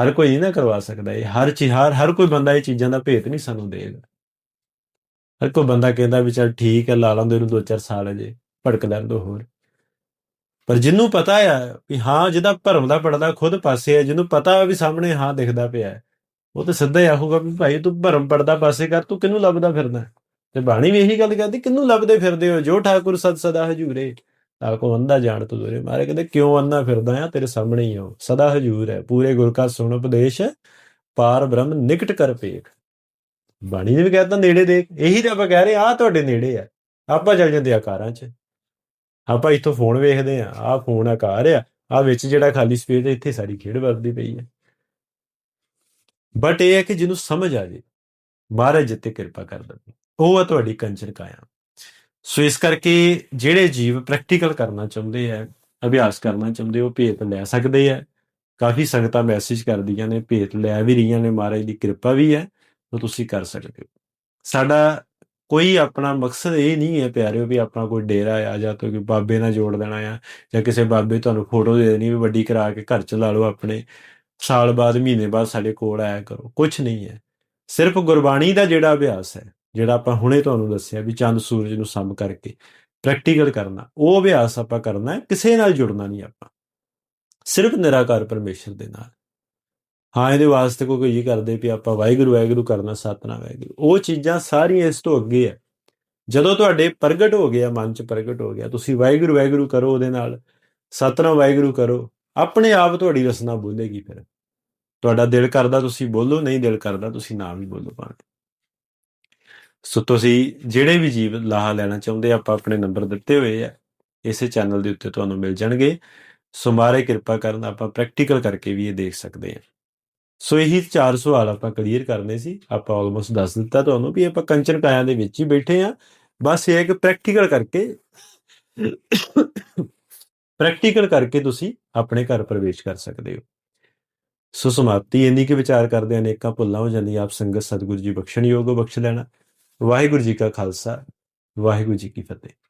ਹਰ ਕੋਈ ਨਹੀਂ ਨਾ ਕਰਵਾ ਸਕਦਾ ਇਹ। ਹਰ ਚੀਜ਼ ਹਰ ਹਰ ਕੋਈ ਬੰਦਾ ਇਹ ਚੀਜ਼ਾਂ ਦਾ ਭੇਤ ਨਹੀਂ ਸਾਨੂੰ ਦੇਗਾ ਹਰ ਕੋਈ ਬੰਦਾ ਕਹਿੰਦਾ ਵੀ ਚੱਲ ਠੀਕ ਹੈ, ਲਾ ਲਾਂਦੇ ਇਹਨੂੰ ਦੋ ਚਾਰ ਸਾਲ ਅਜੇ ਭੜਕ ਲੈਣ ਦੋ ਹੋਰ। ਪਰ ਜਿਹਨੂੰ ਪਤਾ ਆ ਵੀ ਹਾਂ, ਜਿਹਦਾ ਭਰਮ ਦਾ ਪੜਦਾ ਖੁਦ ਪਾਸੇ ਹੈ ਜਿਹਨੂੰ ਪਤਾ ਵੀ ਸਾਹਮਣੇ ਹਾਂ ਦਿਖਦਾ ਪਿਆ ਉਹ ਤਾਂ ਸਿੱਧਾ ਹੀ ਆਖੂਗਾ ਵੀ ਭਾਈ ਤੂੰ ਭਰਮ ਪੜਦਾ ਪਾਸੇ ਕਰ, ਤੂੰ ਕਿਹਨੂੰ ਲੱਭਦਾ ਫਿਰਦਾ? ਤੇ ਬਾਣੀ ਵੀ ਇਹੀ ਗੱਲ ਕਹਿੰਦੀ ਕਿਹਨੂੰ ਲੱਭਦੇ ਫਿਰਦੇ ਹੋ? ਜੋ ਠਾਕੁਰ ਸਦ ਸਦਾ ਹਜੂਰੇ, ਤਾ ਕੋ ਅੰਧਾ ਜਾਣ ਤੂੰ ਦੁਰੇ। ਮਾਰੇ ਕਹਿੰਦੇ, ਕਿਉਂ ਅੰਨਾ ਫਿਰਦਾ ਆ? ਤੇਰੇ ਸਾਹਮਣੇ ਹੀ ਹੋ ਸਦਾ ਹਜੂਰ ਹੈ। ਪੂਰੇ ਗੁਰ ਕਾ ਸੁਣ ਉਪਦੇਸ਼, ਪਾਰ ਬ੍ਰਹਮ ਨਿਕਟ ਕਰ ਪੇਖ ਬਾਣੀ ਨੇ ਵੀ ਕਹਿਤਾ ਨੇੜੇ ਦੇਖ। ਇਹੀ ਤਾਂ ਆਪਾਂ ਕਹਿ ਰਹੇ ਆ ਤੁਹਾਡੇ ਨੇੜੇ ਆ। ਆਪਾਂ ਚੱਲ ਜਾਂਦੇ ਆਕਾਰਾਂ 'ਚ। ਆਪਾਂ ਇੱਥੋਂ ਫੋਨ ਵੇਖਦੇ ਆ ਆਹ ਫੋਨ ਆਕਾਰ ਆ ਆ ਵਿੱਚ ਜਿਹੜਾ ਖਾਲੀ ਸਪੇਸ ਹੈ, ਇੱਥੇ ਸਾਰੀ ਖੇਡ ਵਰਦੀ ਪਈ ਹੈ। ਬਟ ਇਹ ਹੈ ਕਿ ਜਿਹਨੂੰ ਸਮਝ ਆ ਜੇ, ਮਹਾਰਾਜ ਜਿੱਤੇ ਕਿਰਪਾ ਕਰ ਦਿੰਦੇ ਉਹ ਆ ਤੁਹਾਡੀ ਕੰਚਨ ਕਾਇਆ। ਸੋ ਇਸ ਕਰਕੇ ਜਿਹੜੇ ਜੀਵ ਪ੍ਰੈਕਟੀਕਲ ਕਰਨਾ ਚਾਹੁੰਦੇ ਆ, ਅਭਿਆਸ ਕਰਨਾ ਚਾਹੁੰਦੇ, ਉਹ ਭੇਤ ਲੈ ਸਕਦੇ ਆ। ਕਾਫੀ ਸੰਗਤਾਂ ਮੈਸੇਜ ਕਰਦੀਆਂ ਨੇ, ਭੇਤ ਲੈ ਵੀ ਰਹੀਆਂ ਨੇ, ਮਹਾਰਾਜ ਦੀ ਕਿਰਪਾ ਵੀ ਹੈ। ਤਾਂ ਤੁਸੀਂ ਕਰ ਸਕਦੇ ਹੋ। ਸਾਡਾ ਕੋਈ ਆਪਣਾ ਮਕਸਦ ਇਹ ਨਹੀਂ ਹੈ ਪਿਆਰਿਓ ਵੀ ਆਪਣਾ ਕੋਈ ਡੇਰਾ ਆ ਜਾਂ ਤਾਂ ਕੋਈ ਬਾਬੇ ਨਾਲ ਜੋੜ ਦੇਣਾ ਆ ਜਾਂ ਕਿਸੇ ਬਾਬੇ ਤੁਹਾਨੂੰ ਫੋਟੋ ਦੇ ਦੇਣੀ ਵੀ ਵੱਡੀ ਕਰਾ ਕੇ ਘਰ ਚ ਲਾ ਲਓ ਆਪਣੇ। ਸਾਲ ਬਾਅਦ, ਮਹੀਨੇ ਬਾਅਦ ਸਾਡੇ ਕੋਲ ਆਇਆ ਕਰੋ ਕੁਝ ਨਹੀਂ ਹੈ। ਸਿਰਫ ਗੁਰਬਾਣੀ ਦਾ ਜਿਹੜਾ ਅਭਿਆਸ ਹੈ, ਜਿਹੜਾ ਆਪਾਂ ਹੁਣੇ ਤੁਹਾਨੂੰ ਦੱਸਿਆ ਵੀ ਚੰਦ, ਸੂਰਜ ਨੂੰ ਸਮ ਕਰਕੇ ਪ੍ਰੈਕਟੀਕਲ ਕਰਨਾ, ਉਹ ਅਭਿਆਸ ਆਪਾਂ ਕਰਨਾ ਹੈ, ਕਿਸੇ ਨਾਲ ਜੁੜਨਾ ਨਹੀਂ ਆਪਾਂ। ਸਿਰਫ ਨਿਰਾਕਾਰ ਪਰਮੇਸ਼ਰ ਦੇ ਨਾਲ। ਹਾਂ, ਇਹਦੇ ਵਾਸਤੇ ਕੋਈ ਇਹ ਕਰਦੇ ਵੀ ਆਪਾਂ ਵਾਹਿਗੁਰੂ ਵਾਹਿਗੁਰੂ ਕਰਨਾ, ਸਤਨਾਮ, ਵਾਹਿਗੁਰੂ। ਉਹ ਚੀਜ਼ਾਂ ਸਾਰੀਆਂ ਇਸ ਤੋਂ ਅੱਗੇ ਹੈ ਜਦੋਂ ਤੁਹਾਡੇ ਪ੍ਰਗਟ ਹੋ ਗਿਆ, ਮਨ ਚ ਪ੍ਰਗਟ ਹੋ ਗਿਆ, ਤੁਸੀਂ ਵਾਹਿਗੁਰੂ ਵਾਹਿਗੁਰੂ ਕਰੋ ਉਹਦੇ ਨਾਲ, ਸਤਨਾਮ, ਵਾਹਿਗੁਰੂ ਕਰੋ, ਆਪਣੇ ਆਪ ਤੁਹਾਡੀ ਰਸਨਾ ਬੋਲੇਗੀ ਫਿਰ। ਤੁਹਾਡਾ ਦਿਲ ਕਰਦਾ ਤੁਸੀਂ ਬੋਲੋ, ਨਹੀਂ ਦਿਲ ਕਰਦਾ ਤੁਸੀਂ ਨਾ ਵੀ ਬੋਲੋ ਭਾਵੇਂ। ਸੋ ਤੁਸੀਂ ਜਿਹੜੇ ਵੀ ਜੀਵ ਲਾਹਾ ਲੈਣਾ ਚਾਹੁੰਦੇ, ਆਪਾਂ ਆਪਣੇ ਨੰਬਰ ਦਿੱਤੇ ਹੋਏ ਆ। ਇਸੇ ਚੈਨਲ ਦੇ ਉੱਤੇ ਤੁਹਾਨੂੰ ਮਿਲ ਜਾਣਗੇ। ਸੋ ਮਾਰੇ ਕਿਰਪਾ ਕਰਨ ਆਪਾਂ ਪ੍ਰੈਕਟੀਕਲ ਕਰਕੇ ਵੀ ਇਹ ਦੇਖ ਸਕਦੇ ਹਾਂ ਸੋ ਇਹੀ ਚਾਰ ਸਵਾਲ ਆਪਾਂ ਕਲੀਅਰ ਕਰਨੇ ਸੀ, ਆਪਾਂ ਆਲਮੋਸਟ ਦੱਸ ਦਿੱਤਾ ਤੁਹਾਨੂੰ ਵੀ ਆਪਾਂ ਕੰਚਨ ਕਾਇਆ ਦੇ ਵਿੱਚ ਹੀ ਬੈਠੇ ਆ ਬਸ ਇਹ ਹੈ ਕਿ ਪ੍ਰੈਕਟੀਕਲ ਕਰਕੇ ਪ੍ਰੈਕਟੀਕਲ ਕਰਕੇ ਤੁਸੀਂ ਆਪਣੇ ਘਰ ਪ੍ਰਵੇਸ਼ ਕਰ ਸਕਦੇ ਹੋ। ਸੋ ਸਮਾਪਤੀ ਇੰਨੀ ਕਿ ਵਿਚਾਰ ਕਰਦੇ ਅਨੇਕਾਂ ਭੁੱਲਾਂ ਹੋ ਜਾਂਦੀਆਂ, ਆਪ ਸੰਗਤ ਸਤਿਗੁਰੂ ਜੀ ਬਖਸ਼ਣ ਯੋਗ ਬਖਸ਼ ਲੈਣਾ। ਵਾਹਿਗੁਰੂ ਜੀ ਕਾ ਖਾਲਸਾ, ਵਾਹਿਗੁਰੂ ਜੀ ਕੀ ਫਤਿਹ।